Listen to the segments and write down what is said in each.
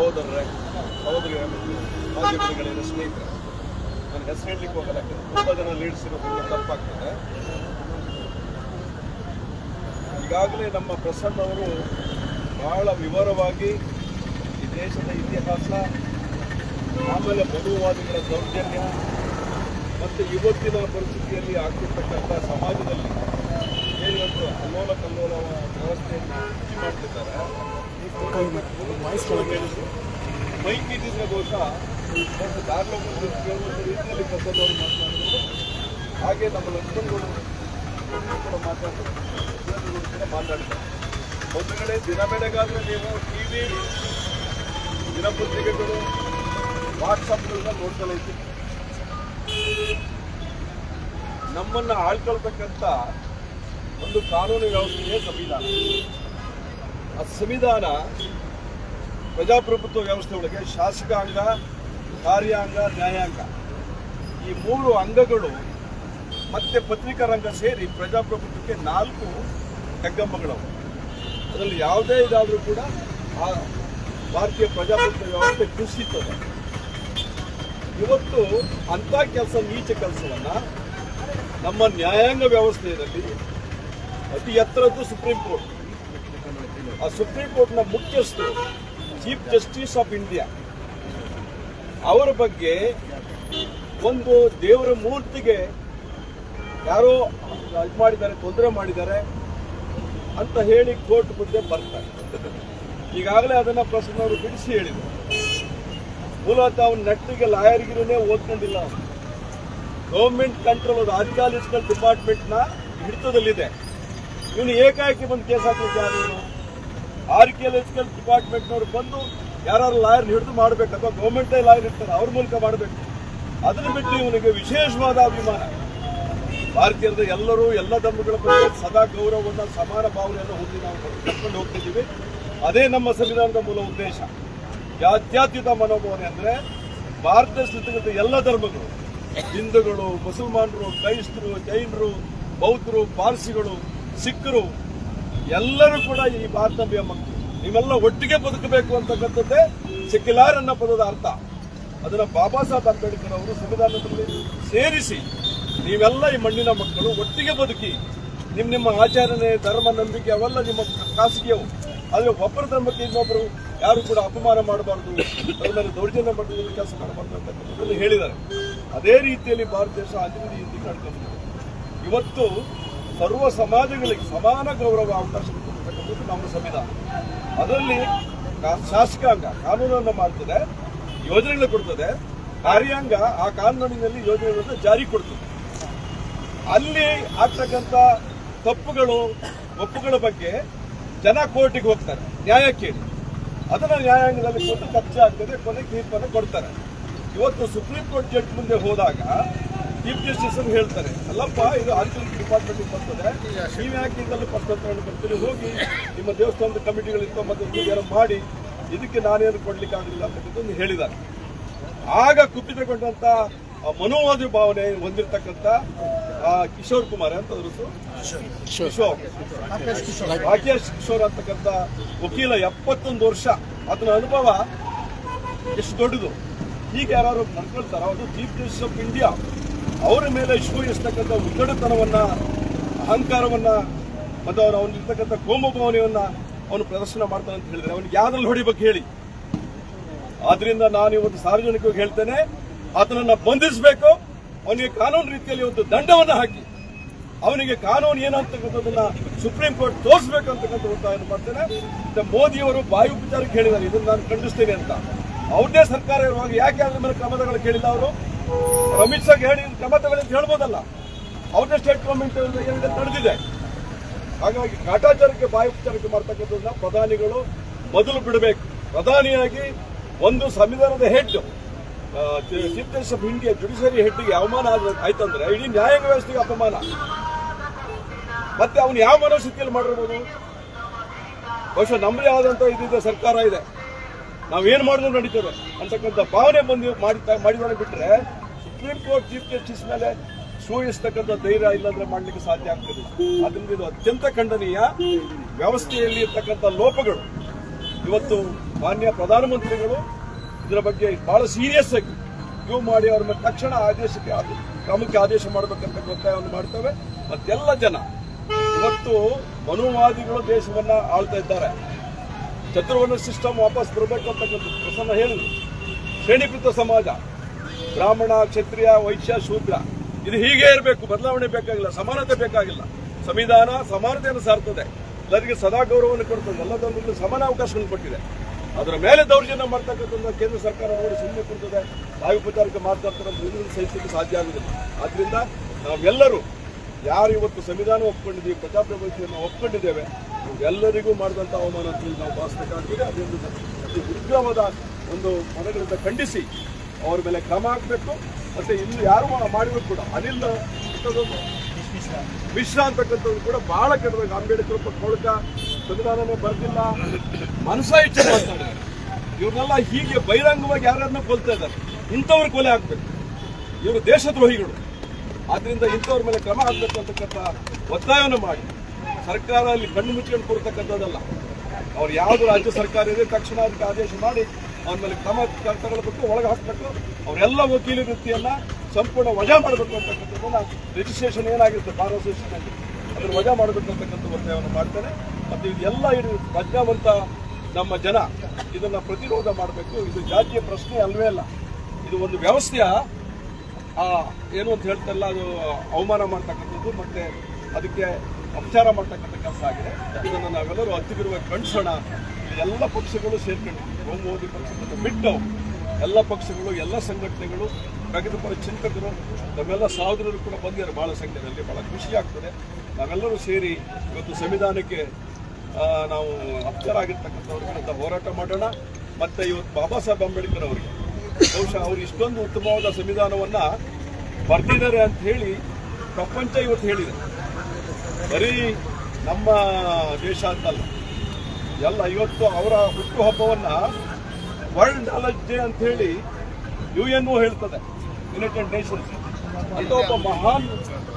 ಸಹೋದರರೇ, ಸಹೋದರಿಯರೇ ಮಾಧ್ಯಮಗಳಿರೋ ಸ್ನೇಹಿತರೆ ನಾನು ಹೆಸರು ಹೇಳಲಿಕ್ಕೆ ಹೋಗಲ್ಲ ತುಂಬ ಜನ ಲೀಡ್ಸ್ ಇರೋದ್ರಿಂದ ತಪ್ಪಾಗ್ತದೆ ಈಗಾಗಲೇ ನಮ್ಮ ಪ್ರಸನ್ನ ಅವರು ಬಹಳ ವಿವರವಾಗಿ ಈ ದೇಶದ ಇತಿಹಾಸ, ಆಮೇಲೆ ಮನುವಾದಿಗಳ ದೌರ್ಜನ್ಯ, ಮತ್ತು ಇವತ್ತಿನ ಪರಿಸ್ಥಿತಿಯಲ್ಲಿ ಆಗ್ತಿರ್ತಕ್ಕಂಥ ಸಮಾಜದಲ್ಲಿ ಏನಿವತ್ತು ಅಲ್ಲೋಲ ಕಲ್ಲೋಲ ವ್ಯವಸ್ಥೆಯನ್ನು ಮಾಡ್ತಿದ್ದಾರೆ. ಮೈಕ್ ಇದ್ದಿದ್ರೆ ಬಹುಶಃ ಒಂದು ದಾರಿಲೋಗ ಕೇಳುವಂಥ ರೀತಿಯಲ್ಲಿ ಕಸದವರು ಮಾತನಾಡಿದ್ರು ಹಾಗೆ ನಮ್ಮ ಲಕ್ಷ್ಮಣಗಳು ಕೂಡ ಮಾತಾಡಿದ್ರು ಇವ್ರು ಕೂಡ ಮಾತಾಡ್ತಾರೆ ಒಂದು ಕಡೆ ದಿನ ಬೆಳಗಾದ್ರೆ ನೀವು ಟಿ ವಿ ದಿನಪತ್ರಿಕೆಗಳು ವಾಟ್ಸಪ್ಗಳನ್ನ ಇದ್ದೀವಿ ನಮ್ಮನ್ನ ಆಳ್ಕೊಳ್ತಕ್ಕಂಥ ಒಂದು ಕಾನೂನು ವ್ಯವಸ್ಥೆಯೇ ಸಂವಿಧಾನ. ಆ ಸಂವಿಧಾನ ಪ್ರಜಾಪ್ರಭುತ್ವ ವ್ಯವಸ್ಥೆ ಒಳಗೆ ಶಾಸಕಾಂಗ ಕಾರ್ಯಾಂಗ, ನ್ಯಾಯಾಂಗ. ಈ ಮೂರು ಅಂಗಗಳು ಮತ್ತೆ ಪತ್ರಿಕಾ ರಂಗ ಸೇರಿ ಪ್ರಜಾಪ್ರಭುತ್ವಕ್ಕೆ ನಾಲ್ಕು ಹೆಗ್ಗಮ್ಮಗಳವು. ಅದರಲ್ಲಿ ಯಾವುದೇ ಇದಾದರೂ ಕೂಡ ಆ ಭಾರತೀಯ ಪ್ರಜಾಪ್ರಭುತ್ವ ವ್ಯವಸ್ಥೆ ಕುಸಿತದೆ. ಇವತ್ತು ಅಂಥ ಕೆಲಸ ನೀಚ ಕೆಲಸವನ್ನು ನಮ್ಮ ನ್ಯಾಯಾಂಗ ವ್ಯವಸ್ಥೆಯಲ್ಲಿ ಅತಿ ಎತ್ತರದ್ದು ಸುಪ್ರೀಂ ಕೋರ್ಟ್. ಆ ಸುಪ್ರೀಂ ಕೋರ್ಟ್ನ ಮುಖ್ಯಸ್ಥರು ಚೀಫ್ ಜಸ್ಟಿಸ್ ಆಫ್ ಇಂಡಿಯಾ. ಅವರ ಬಗ್ಗೆ ಒಂದು ದೇವರ ಮೂರ್ತಿಗೆ ಯಾರೋ ಇದು ಮಾಡಿದ್ದಾರೆ, ತೊಂದರೆ ಮಾಡಿದ್ದಾರೆ ಅಂತ ಹೇಳಿ ಕೋರ್ಟ್ ಮುಂದೆ ಬರ್ತಾರೆ. ಈಗಾಗಲೇ ಅದನ್ನ ಪ್ರಸನ್ನ ಅವರು ಬಿಡಿಸಿ ಹೇಳಿದರು. ಮೂಲತಃ ಅವನ ನೆಟ್ಟಿಗೆ ಲಾಯರ್ಗಿರೇ ಓದ್ಕೊಂಡಿಲ್ಲ ಅವನು. ಗೌರ್ಮೆಂಟ್ ಕಂಟ್ರೋಲ್ ಅದು ಆರ್ಕಿಯಾಲಜಿಕಲ್ ಡಿಪಾರ್ಟ್ಮೆಂಟ್ನ ಹಿಡಿತದಲ್ಲಿದೆ. ಇವನು ಏಕಾಏಕಿ ಬಂದು ಕೇಸ್ ಹಾಕಲಿಕ್ಕೆ ಯಾರು? ಆರ್ಕಿಯಾಲಜಿಕಲ್ ಡಿಪಾರ್ಟ್ಮೆಂಟ್ನವ್ರು ಬಂದು ಯಾರು ಲಾಯರ್ ಹಿಡಿದು ಮಾಡಬೇಕು ಅಥವಾ ಗೌರ್ಮೆಂಟೇ ಲಾಯರ್ ಇರ್ತಾರೆ ಅವ್ರ ಮೂಲಕ ಮಾಡಬೇಕು. ಅದನ್ನು ಬಿಟ್ಟು ಇವನಿಗೆ ವಿಶೇಷವಾದ ಅಭಿಮಾನ. ಭಾರತೀಯರದ ಎಲ್ಲರೂ ಎಲ್ಲ ಧರ್ಮಗಳ ಬಗ್ಗೆ ಸದಾ ಗೌರವವನ್ನು, ಸಮಾನ ಭಾವನೆಯನ್ನು ಹೊಂದಿ ನಾವು ಕರ್ಕೊಂಡು ಹೋಗ್ತಿದ್ದೀವಿ. ಅದೇ ನಮ್ಮ ಸಂವಿಧಾನದ ಮೂಲ ಉದ್ದೇಶ. ಜಾತ್ಯಾತೀತ ಮನೋಭಾವನೆ ಅಂದರೆ ಭಾರತದ ಸ್ಥಿತಿಗತಿ ಎಲ್ಲ ಧರ್ಮಗಳು. ಹಿಂದೂಗಳು, ಮುಸಲ್ಮಾನರು, ಕ್ರೈಸ್ತರು, ಜೈನರು, ಬೌದ್ಧರು, ಪಾರ್ಸಿಗಳು ಸಿಖ್ರು ಎಲ್ಲರೂ ಕೂಡ ಈ ಭಾರತವ್ಯ ಮಕ್ಕಳು. ನೀವೆಲ್ಲ ಒಟ್ಟಿಗೆ ಬದುಕಬೇಕು ಅಂತಕ್ಕಂಥದ್ದೇ ಸೆಕ್ಯುಲಾರ್ ಅನ್ನೋ ಪದದ ಅರ್ಥ. ಅದನ್ನ ಬಾಬಾ ಸಾಹೇಬ್ ಅಂಬೇಡ್ಕರ್ ಅವರು ಸಂವಿಧಾನದಲ್ಲಿ ಸೇರಿಸಿ ನೀವೆಲ್ಲ ಈ ಮಣ್ಣಿನ ಮಕ್ಕಳು ಒಟ್ಟಿಗೆ ಬದುಕಿ. ನಿಮ್ಮ ನಿಮ್ಮ ಆಚರಣೆ, ಧರ್ಮ, ನಂಬಿಕೆ ಅವೆಲ್ಲ ನಿಮ್ಮ ಖಾಸಗಿಯವು. ಆದರೆ ಒಬ್ಬರ ಧರ್ಮಕ್ಕೆ ಇನ್ನೊಬ್ಬರು ಯಾರು ಕೂಡ ಅಪಮಾನ ಮಾಡಬಾರ್ದು. ಅವ್ರ ಮೇಲೆ ದೌರ್ಜನ್ಯ ಮಟ್ಟದಲ್ಲಿ ಕೆಲಸ ಮಾಡಬಾರ್ದು ಅಂತಕ್ಕಂಥದ್ದನ್ನು ಹೇಳಿದ್ದಾರೆ. ಅದೇ ರೀತಿಯಲ್ಲಿ ಭಾರತ ದೇಶ ಅಭಿವೃದ್ಧಿ ಹಿಂದೆ ಇವತ್ತು ಸರ್ವ ಸಮಾಜಗಳಿಗೆ ಸಮಾನ ಗೌರವ ಅವಕಾಶ ಕೊಡ್ತಕ್ಕಂಥದ್ದು ನಮ್ಮ ಸಂವಿಧಾನ. ಅದರಲ್ಲಿ ಶಾಸಕಾಂಗ ಕಾನೂನನ್ನು ಮಾಡ್ತದೆ, ಯೋಜನೆಗಳು ಕೊಡ್ತದೆ, ಕಾರ್ಯಾಂಗ ಆ ಕಾನೂನಿನಲ್ಲಿ ಯೋಜನೆಗಳನ್ನು ಜಾರಿ ಕೊಡ್ತದೆ. ಅಲ್ಲಿ ಆಗ್ತಕ್ಕಂಥ ತಪ್ಪುಗಳು, ಒಪ್ಪುಗಳ ಬಗ್ಗೆ ಜನ ಕೋರ್ಟಿಗೆ ಹೋಗ್ತಾರೆ, ನ್ಯಾಯ ಕೇಳಿ. ಅದನ್ನ ನ್ಯಾಯಾಂಗದಲ್ಲಿ ಕೊಟ್ಟು ಖರ್ಚಾಗ್ತದೆ ಆಗ್ತದೆ ಕೊನೆಗೆ ತೀರ್ಪನ್ನು ಕೊಡ್ತಾರೆ. ಇವತ್ತು ಸುಪ್ರೀಂ ಕೋರ್ಟ್ ಜಡ್ಜ್ ಮುಂದೆ ಹೋದಾಗ ಚೀಫ್ ಜಸ್ಟಿಸ್ ಅವರು ಹೇಳ್ತಾರೆ ಅಲ್ಲಪ್ಪ ಇದು ಆರ್ಕಿಲ್ ಡಿಪಾರ್ಟ್ಮೆಂಟ್ ಬರ್ತದೆ. ನೀವು ಯಾಕೆ ಇದರಲ್ಲಿ ಪತ್ರವನ್ನು ಬರ್ತೀರಿ ಹೋಗಿ ನಿಮ್ಮ ದೇವಸ್ಥಾನದ ಕಮಿಟಿಗಳಿಂದ ಮತ್ತು ಯಾರು ಮಾಡಿ ಇದಕ್ಕೆ ನಾನೇನು ಕೊಡ್ಲಿಕ್ಕೆ ಆಗಲಿಲ್ಲ ಅಂತಕ್ಕಂಥದ್ದು ಹೇಳಿದ್ದಾರೆ. ಆಗ ಕುಪಿತಗೊಂಡಂತ ಆ ಮನೋವಾದಿ ಭಾವನೆ ಹೊಂದಿರತಕ್ಕಂಥ ಆ ಕಿಶೋರ್ ಕುಮಾರ್ ಅಂತ? ಕಿಶೋರ್. ರಾಕೇಶ್ ಕಿಶೋರ್. ಅಂತಕ್ಕಂಥ ವಕೀಲ ಎಪ್ಪತ್ತೊಂದು ವರ್ಷ. ಅದರ ಅನುಭವ ಎಷ್ಟು ದೊಡ್ಡದು? ಈಗ ಯಾರು ನಡ್ಕೊಳ್ತಾರ ಅದು ಚೀಫ್ ಜಸ್ಟಿಸ್ ಆಫ್ ಇಂಡಿಯಾ ಅವರ ಮೇಲೆ ಇಷ್ಟತಕ್ಕಂಥ ಉದ್ದಡತನವನ್ನು ಅಹಂಕಾರವನ್ನು, ಮತ್ತು ಅವನು ಅವನಿರ್ತಕ್ಕಂಥ ಕೋಮಭಾವನೆಯನ್ನು ಅವನು ಪ್ರದರ್ಶನ ಮಾಡ್ತಾನೆ ಅಂತ ಹೇಳಿದರೆ ಅವನಿಗೆ ಯಾವ್ದ್ರಲ್ಲಿ ಹೊಡಿಬೇಕು ಹೇಳಿ. ಆದ್ರಿಂದ ನಾನು ಇವತ್ತು ಸಾರ್ವಜನಿಕವಾಗಿ ಹೇಳ್ತೇನೆ, ಆತನನ್ನ ಬಂಧಿಸಬೇಕು, ಅವನಿಗೆ ಕಾನೂನು ರೀತಿಯಲ್ಲಿ ಒಂದು ದಂಡವನ್ನು ಹಾಕಿ, ಅವನಿಗೆ ಕಾನೂನು ಏನಂತಕ್ಕಂಥದ್ದನ್ನ ಸುಪ್ರೀಂ ಕೋರ್ಟ್ ತೋರಿಸಬೇಕು ಅಂತಕ್ಕಂಥ ಒತ್ತಾಯ ಮಾಡ್ತೇನೆ. ಮೋದಿಯವರು ಬಾಯಿ ಉಪಚಾರಕ್ಕೆ ಹೇಳಿದ್ದಾರೆ. ಇದನ್ನು ನಾನು ಖಂಡಿಸ್ತೇನೆ ಅಂತ. ಅವ್ರದೇ ಸರ್ಕಾರ ಇರುವಾಗ ಯಾಕೆ ಅದ್ರ ಮೇಲೆ ಕ್ರಮಗಳು ಕೇಳಿಲ್ಲ ಅವರು? ಅಮಿತ್ ಶಾಗೆ ಹೇಳಿ ಕ್ರಮ ಅಂತ ಹೇಳ್ಬೋದಲ್ಲ. ಅವರ ಸ್ಟೇಟ್ ಗೌರ್ಮೆಂಟ್ ಏನಿದೆ ನಡೆದಿದೆ. ಹಾಗಾಗಿ ಕಾಟಾಚಾರಕ್ಕೆ ಬಾಯಿ ಉಪಚಾರಕ್ಕೆ ಮಾಡ್ತಕ್ಕಂಥದ್ದನ್ನ ಪ್ರಧಾನಿಗಳು ಮೊದಲು ಬಿಡಬೇಕು. ಪ್ರಧಾನಿಯಾಗಿ ಒಂದು ಸಂವಿಧಾನದ head chief justice of India judiciary ಹೆಡ್ಗೆ ಅವಮಾನ ಆಯ್ತಂದ್ರೆ ಇಡೀ ನ್ಯಾಯಾಂಗ ವ್ಯವಸ್ಥೆಗೆ ಅಪಮಾನ. ಮತ್ತೆ ಅವನು ಯಾವ ಮನೋಸ್ಥಿತಿಯಲ್ಲಿ ಮಾಡಿರ್ಬೋದು? ಬಹುಶಃ ನಮ್ಮದೇ ಆದಂತ ಇದಿದೆ ಸರ್ಕಾರ ಇದೆ. ನಾವೇನ್ ಮಾಡಿದ್ರು ನಡೀತದೆ. ಅಂತಕ್ಕಂಥ ಭಾವನೆ ಬಂದು ಮಾಡಿ ಮಾಡಿದಾನೆ ಬಿಟ್ರೆ ಸುಪ್ರೀಂ ಕೋರ್ಟ್ ಚೀಫ್ ಜಸ್ಟಿಸ್ ಮೇಲೆ ಸೂಯಿಸ್ತಕ್ಕಂಥ ಧೈರ್ಯ ಇಲ್ಲಾಂದ್ರೆ ಮಾಡ್ಲಿಕ್ಕೆ ಸಾಧ್ಯ ಆಗ್ತದೆ. ಅದರಿಂದ ಇದು ಅತ್ಯಂತ ಖಂಡನೀಯ ವ್ಯವಸ್ಥೆಯಲ್ಲಿ ಇರ್ತಕ್ಕಂಥ ಲೋಪಗಳು. ಇವತ್ತು ಮಾನ್ಯ ಪ್ರಧಾನಮಂತ್ರಿಗಳು ಇದರ ಬಗ್ಗೆ ಬಹಳ ಸೀರಿಯಸ್ ಆಗಿ ಇವು ಮಾಡಿ ಅವ್ರ ಮೇಲೆ ತಕ್ಷಣ ಆದೇಶಕ್ಕೆ ಆದ- ಕ್ರಮಕ್ಕೆ ಆದೇಶ ಮಾಡಬೇಕಂತ ಒತ್ತಾಯವನ್ನು ಮಾಡ್ತೇವೆ. ಮತ್ತೆಲ್ಲ ಜನ ಇವತ್ತು ಮನುವಾದಿಗಳು ದೇಶವನ್ನ ಆಳ್ತಾ ಇದ್ದಾರೆ. ಚತುರ್ವರ್ಣ ಸಿಸ್ಟಮ್ ವಾಪಸ್ ಬರಬೇಕು ಅಂತಕ್ಕಂಥ ಪ್ರಸನ್ನ ಹೇಳಿದ್ರು. ಶ್ರೇಣೀಕೃತ ಸಮಾಜ. ಬ್ರಾಹ್ಮಣ, ಕ್ಷತ್ರಿಯ, ವೈಶ್ಯ, ಶೂದ್ರ. ಇದು ಹೀಗೆ ಇರಬೇಕು. ಬದಲಾವಣೆ ಬೇಕಾಗಿಲ್ಲ. ಸಮಾನತೆ ಬೇಕಾಗಿಲ್ಲ. ಸಂವಿಧಾನ ಸಮಾನತೆಯನ್ನು ಸಾರ್ತದೆ. ಎಲ್ಲರಿಗೆ ಸದಾ ಗೌರವವನ್ನು ಕೊಡ್ತದೆ. ಎಲ್ಲ ಧರ್ಮಗಳು ಸಮಾನ ಅವಕಾಶವನ್ನು ಕೊಟ್ಟಿದೆ. ಅದರ ಮೇಲೆ ದೌರ್ಜನ್ಯ ಮಾಡ್ತಕ್ಕಂಥ ಕೇಂದ್ರ ಸರ್ಕಾರ ನೋಡಿ ಸುಮ್ಮನೆ ಕೊಡ್ತದೆ ವಾಯುಪಚಾರಕ್ಕೆ ಮಾತಾಡ್ತಾರೆ ಸಹಿಸಲಿಕ್ಕೆ ಸಾಧ್ಯ ಆಗುದಿಲ್ಲ ಆದ್ರಿಂದ ನಾವೆಲ್ಲರೂ ಯಾರು ಇವತ್ತು ಸಂವಿಧಾನ ಒಪ್ಕೊಂಡಿದ್ದೀವಿ ಪ್ರಜಾಪ್ರಭುತ್ವವನ್ನು ಒಪ್ಕೊಂಡಿದ್ದೇವೆ ಎಲ್ಲರಿಗೂ ಮಾಡಿದಂಥ ಅವಮಾನ ನಾವು ಭಾವಿಸಬೇಕಾಗಿದೆ ಅದೊಂದು ಅತಿ ಉಗ್ರವಾದ ಒಂದು ಮನಗಳಿಂದ ಖಂಡಿಸಿ ಅವ್ರ ಮೇಲೆ ಕ್ರಮ ಹಾಕಬೇಕು. ಮತ್ತೆ ಇಲ್ಲಿ ಯಾರು ಮಾಡಿದ್ರು ಕೂಡ ಅನಿಲ್ ಅಂತದೊಂದು ಮಿಶ್ರ ಅಂತಕ್ಕಂಥದ್ದು ಕೂಡ ಬಹಳ ಕೆಟ್ಟದಾಗ ಅಂಬೇಡ್ಕರ್ ಕೊಡಕ ಸಂವಿಧಾನನೇ ಬರೆದಿಲ್ಲ. ಮನಸ ಇಚ್ಛೆ ಮಾಡ್ತಾರೆ. ಇವ್ರನ್ನೆಲ್ಲ ಹೀಗೆ ಬಹಿರಂಗವಾಗಿ ಯಾರನ್ನ ಕೊಲ್ತಾ ಇದ್ದಾರೆ. ಇಂಥವ್ರ ಕೊಲೆ ಆಗ್ಬೇಕು. ಇವರು ದೇಶದ್ರೋಹಿಗಳು. ಆದ್ರಿಂದ ಇಂಥವ್ರ ಮೇಲೆ ಕ್ರಮ ಆಗ್ಬೇಕು ಅಂತಕ್ಕಂಥ ಒತ್ತಾಯವನ್ನು ಮಾಡಿ. ಸರ್ಕಾರ ಅಲ್ಲಿ ಕಣ್ಣು ಮುಚ್ಚಿಕೊಂಡು ಕೊಡ್ತಕ್ಕಂಥದ್ದಲ್ಲ ಅವ್ರು ಯಾವ್ದು ರಾಜ್ಯ ಸರ್ಕಾರ ಇದೆ, ತಕ್ಷಣ ಅದಕ್ಕೆ ಆದೇಶ ಮಾಡಿ. ಅವ್ರ ಮೇಲೆ ಕ್ರಮ ತಗೊಳ್ಬೇಕು ಒಳಗೆ ಹಾಕ್ಬೇಕು. ಅವರೆಲ್ಲ ವಕೀಲ ವೃತ್ತಿಯನ್ನ ಸಂಪೂರ್ಣ ವಜಾ ಮಾಡಬೇಕು ಅಂತಕ್ಕಂಥದ್ದನ್ನ ರಿಜಿಸ್ಟ್ರೇಷನ್ ಏನಾಗಿರುತ್ತೆ? ಬಾರ್ ಅಸೋಸಿಯೇಷನ್ ಅದನ್ನು ವಜಾ ಮಾಡಬೇಕು ಅಂತಕ್ಕಂಥ ಒತ್ತಾಯವನ್ನು ಮಾಡ್ತಾರೆ. ಮತ್ತು ಇದೆಲ್ಲ ಇಡೀ ಪ್ರಜ್ಞಾವಂತ ನಮ್ಮ ಜನ ಇದನ್ನ ಪ್ರತಿರೋಧ ಮಾಡಬೇಕು. ಇದು ಜಾತಿಯ ಪ್ರಶ್ನೆ ಅಲ್ವೇ ಅಲ್ಲ. ಇದು ಒಂದು ವ್ಯವಸ್ಥೆಯ ಏನು ಅಂತ ಹೇಳ್ತಾರಲ್ಲ ಅದು ಅವಮಾನ ಮಾಡ್ತಕ್ಕಂಥದ್ದು. ಮತ್ತೆ ಅದಕ್ಕೆ ಅಪಚಾರ ಮಾಡ್ತಕ್ಕಂಥ ಕೆಲಸ ಆಗಿದೆ. ಇದನ್ನು ನಾವೆಲ್ಲರೂ ಹತ್ತಿಗಿರುವ ಕಣ್ಸೋಣ. ಎಲ್ಲ ಪಕ್ಷಗಳು ಸೇರ್ಕೊಂಡಿದ್ದೀವಿ ಹೋಮೋದಿ ಪಕ್ಷಗಳನ್ನು ಬಿಟ್ಟು ಎಲ್ಲ ಪಕ್ಷಗಳು, ಎಲ್ಲ ಸಂಘಟನೆಗಳು ಪ್ರಗತಿಪರ ಚಿಂತಕರು, ನಮ್ಮೆಲ್ಲ ಸಹೋದರರು ಕೂಡ ಬಂದಿದ್ದಾರೆ. ಬಹಳ ಸಂಖ್ಯೆಯಲ್ಲಿ ಬಹಳ ಖುಷಿ ಆಗ್ತದೆ. ನಾವೆಲ್ಲರೂ ಸೇರಿ ಇವತ್ತು ಸಂವಿಧಾನಕ್ಕೆ ನಾವು ಅಪಚಾರ ಆಗಿರ್ತಕ್ಕಂಥವ್ರ ವಿರುದ್ಧ ಹೋರಾಟ ಮಾಡೋಣ. ಮತ್ತು ಇವತ್ತು ಬಾಬಾ ಸಾಹೇಬ್ ಅಂಬೇಡ್ಕರ್ ಅವರಿಗೆ, ಬಹುಶಃ ಅವರು ಇಷ್ಟೊಂದು ಉತ್ತಮವಾದ ಸಂವಿಧಾನವನ್ನು ಬರ್ತಿದ್ದಾರೆ ಅಂತ ಹೇಳಿ ಪ್ರಪಂಚ ಇವತ್ತು ಹೇಳಿದೆ. ಬರೀ ನಮ್ಮ ದೇಶ ಅಂತಲ್ಲ. ಎಲ್ಲ ಇವತ್ತು ಅವರ ಹುಟ್ಟುಹಬ್ಬವನ್ನ ವರ್ಲ್ಡ್ ನಾಲೆಜ್ ಡೇ ಅಂತ ಹೇಳಿ ಯು ಎನ್ ಹೇಳ್ತದೆ, ಯುನೈಟೆಡ್ ನೇಷನ್ಸ್. ಅಂತ ಒಬ್ಬ ಮಹಾನ್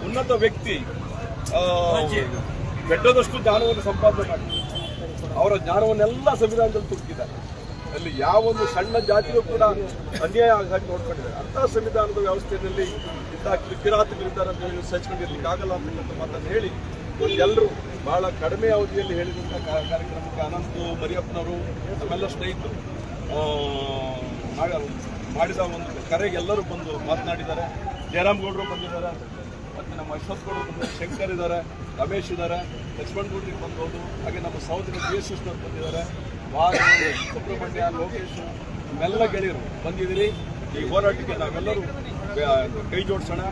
ಉನ್ನತ ವ್ಯಕ್ತಿ ಬೆಟ್ಟದಷ್ಟು ಜ್ಞಾನವನ್ನು ಸಂಪಾದನೆ ಮಾಡಿ ಅವರ ಜ್ಞಾನವನ್ನೆಲ್ಲ ಸಂವಿಧಾನದಲ್ಲಿ ತುಂಬಿದ್ದಾರೆ ಅಲ್ಲಿ ಯಾವ ಒಂದು ಸಣ್ಣ ಜಾತಿಯೂ ಕೂಡ ಅನ್ಯಾಯ ಆಗಿ ನೋಡ್ಕೊಂಡಿದ್ದಾರೆ. ಅಂತ ಸಂವಿಧಾನದ ವ್ಯವಸ್ಥೆಯಲ್ಲಿ ಇಂಥ ಕಿರಾತಕರಿದ್ದಾರೆ ಅಂತ ಹೇಳಿ ಸಚ್ಕೊಂಡಿರ್ಲಿಕ್ಕೆ ಆಗಲ್ಲ ಅಂತಕ್ಕಂಥ ಮಾತನ್ನು ಹೇಳಿ ಎಲ್ಲರೂ ಬಹಳ ಕಡಿಮೆ ಅವಧಿಯಲ್ಲಿ ಹೇಳಿದಂಥ ಕಾರ್ಯಕ್ರಮಕ್ಕೆ ಅನಂತು ಮರಿಯಪ್ಪನವರು ನಮ್ಮೆಲ್ಲ ಸ್ನೇಹಿತರು. ಮಾಡಿದ ಒಂದು ಕರೆಗೆ ಎಲ್ಲರೂ ಬಂದು ಮಾತನಾಡಿದ್ದಾರೆ. ಜಯರಾಮ್ ಗೌಡರು ಬಂದಿದ್ದಾರೆ. ಮತ್ತೆ ನಮ್ಮ ಅಶ್ವತ್ ಗೌಡರು ಬಂದಿದ್ದಾರೆ, ಶಂಕರ್ ಇದ್ದಾರೆ, ರಮೇಶ್ ಇದ್ದಾರೆ ಲಕ್ಷ್ಮಣ್ ಗೌಡ್ರಿಗೆ ಬಂದವರು, ಹಾಗೆ ನಮ್ಮ ಸಹೋದರಿ ಜಿ ಎಸ್ ಬಂದಿದ್ದಾರೆ. ವಾರ ಸುಬ್ರಹ್ಮಣ್ಯ, ಲೋಕೇಶ್, ನಮ್ಮೆಲ್ಲ ಗೆಳೆಯರು ಬಂದಿದ್ದೀರಿ. ಈ ಹೋರಾಟಕ್ಕೆ ನಾವೆಲ್ಲರೂ ಕೈ ಜೋಡಿಸೋಣ.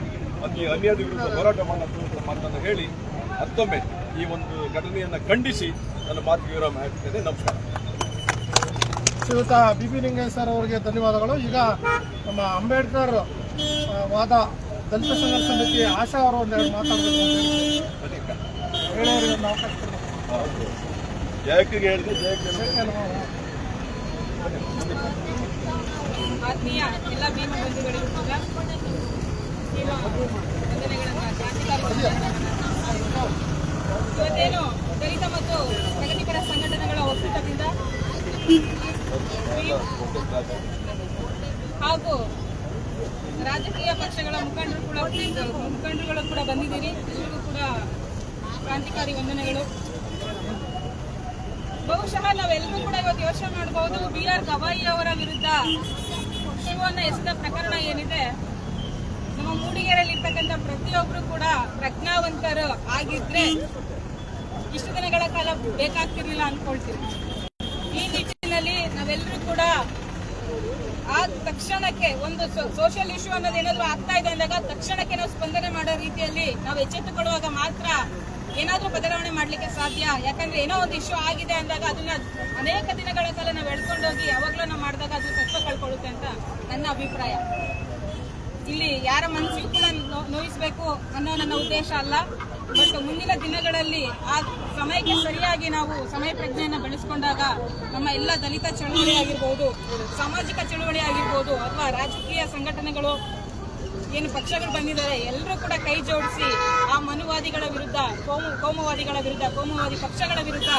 ಮತ್ತು ಈ ವಿರುದ್ಧ ಹೋರಾಟ ಮಾಡೋಣ ಅಂತ ಮಾತನ್ನು ಹೇಳಿ ಮತ್ತೊಮ್ಮೆ ಈ ಒಂದು ಘಟನೆಯನ್ನು ಖಂಡಿಸಿ ನನ್ನ ಮಾತಿಗೆ ವಿರಾಮ ಹಾಕ್ತೇನೆ ನಮಸ್ಕಾರ. ಶ್ರೀಯುತ ಬಿ ಪಿ ಲಿಂಗಯ್ಯ ಸರ್ ಅವರಿಗೆ ಧನ್ಯವಾದಗಳು. ಈಗ ನಮ್ಮ ಅಂಬೇಡ್ಕರ್ ವಾದ ದಲಿತ ಸಂಘರ್ಷ ಸಮಿತಿ ಆಶಾ ಅವರು ಒಂದೆರಡು ಮಾತಾಡಬೇಕು ಹೇಳಿದೆ ಜಯಕ್ಕೆ? ಆತ್ಮೀಯ ಎಲ್ಲ ಭೀಮ ಬಂಧುಗಳಿಗೂ ಕೂಡ ಭೀಮ ವಂದನೆಗಳನ್ನ ಕ್ರಾಂತಿಕಾರಿ ಇವತ್ತೇನು ದಲಿತ ಮತ್ತು ಪ್ರಗತಿಪರ ಸಂಘಟನೆಗಳ ಒಕ್ಕೂಟದಿಂದ ಹಾಗೂ ರಾಜಕೀಯ ಪಕ್ಷಗಳ ಮುಖಂಡರು ಕೂಡ ಮುಖಂಡರುಗಳು ಕೂಡ ಬಂದಿದ್ದೀರಿ ಎಲ್ರಿಗೂ ಕೂಡ ಕ್ರಾಂತಿಕಾರಿ ವಂದನೆಗಳು ಬಹುಶಃ ನಾವೆಲ್ಲರೂ ಕೂಡ ಇವತ್ತು ಮಾಡಬಹುದು ಬಿ ಆರ್ ಗವಾಯಿ ಅವರ ವಿರುದ್ಧ ಶಿವನ ಎಸೆದ ಪ್ರಕರಣ ಏನಿದೆ, ನಮ್ಮ ಮೂಡಿಗೆರೆಯಲ್ಲಿರ್ತಕ್ಕಂಥ ಪ್ರತಿಯೊಬ್ಬರು ಕೂಡ ಪ್ರಜ್ಞಾವಂತರು ಆಗಿದ್ರೆ ಇಷ್ಟು ದಿನಗಳ ಕಾಲ ಬೇಕಾಗ್ತಿರ್ಲಿಲ್ಲ ಅನ್ಕೊಳ್ತೀವಿ ಈ ನಿಟ್ಟಿನಲ್ಲಿ ನಾವೆಲ್ಲರೂ ಕೂಡ ಆ ತಕ್ಷಣಕ್ಕೆ ಒಂದು ಸೋಷಿಯಲ್ ಇಶ್ಯೂ ಅನ್ನೋದು ಏನಾದ್ರು ಆಗ್ತಾ ಇದೆ ಅಂದಾಗ ತಕ್ಷಣಕ್ಕೆ ನಾವು ಸ್ಪಂದನೆ ಮಾಡೋ ರೀತಿಯಲ್ಲಿ ನಾವು ಎಚ್ಚೆತ್ತುಕೊಳ್ಳುವಾಗ ಮಾತ್ರ ಏನಾದ್ರೂ ಬದಲಾವಣೆ ಮಾಡಲಿಕ್ಕೆ ಸಾಧ್ಯ? ಯಾಕಂದ್ರೆ ಏನೋ ಒಂದು ಇಶ್ಯೂ ಆಗಿದೆ ಅಂದಾಗ ಅದನ್ನ ಅನೇಕ ದಿನಗಳ ಕಾಲ ನಾವು ಎಳ್ಕೊಂಡೋಗಿ ಯಾವಾಗ್ಲೂ ನಾವು ಮಾಡಿದಾಗ ಅದು ಸತ್ವ ಕಳ್ಕೊಳ್ಳುತ್ತೆ ಅಂತ ನನ್ನ ಅಭಿಪ್ರಾಯ. ಇಲ್ಲಿ ಯಾರ ಮನಸ್ಸಿಗೂ ಕೂಡ ನೋಯಿಸ್ಬೇಕು ಅನ್ನೋ ನನ್ನ ಉದ್ದೇಶ ಅಲ್ಲ. ಬಟ್ ಮುಂದಿನ ದಿನಗಳಲ್ಲಿ ಆ ಸಮಯಕ್ಕೆ ಸರಿಯಾಗಿ ನಾವು ಸಮಯ ಪ್ರಜ್ಞೆಯನ್ನು ಬೆಳೆಸ್ಕೊಂಡಾಗ ನಮ್ಮ ಎಲ್ಲ ದಲಿತ ಚಳುವಳಿ ಆಗಿರ್ಬೋದು, ಸಾಮಾಜಿಕ ಚಳುವಳಿ ಆಗಿರ್ಬೋದು, ಅಥವಾ ರಾಜಕೀಯ ಸಂಘಟನೆಗಳು ಏನು ಪಕ್ಷಗಳು ಬಂದಿದ್ದಾರೆ, ಎಲ್ಲರೂ ಕೂಡ ಕೈ ಜೋಡಿಸಿ ಆ ಮನುವಾದಿಗಳ ವಿರುದ್ಧ, ಕೋಮು, ಕೋಮುವಾದಿಗಳ ವಿರುದ್ಧ, ಕೋಮುವಾದಿ ಪಕ್ಷಗಳ ವಿರುದ್ಧ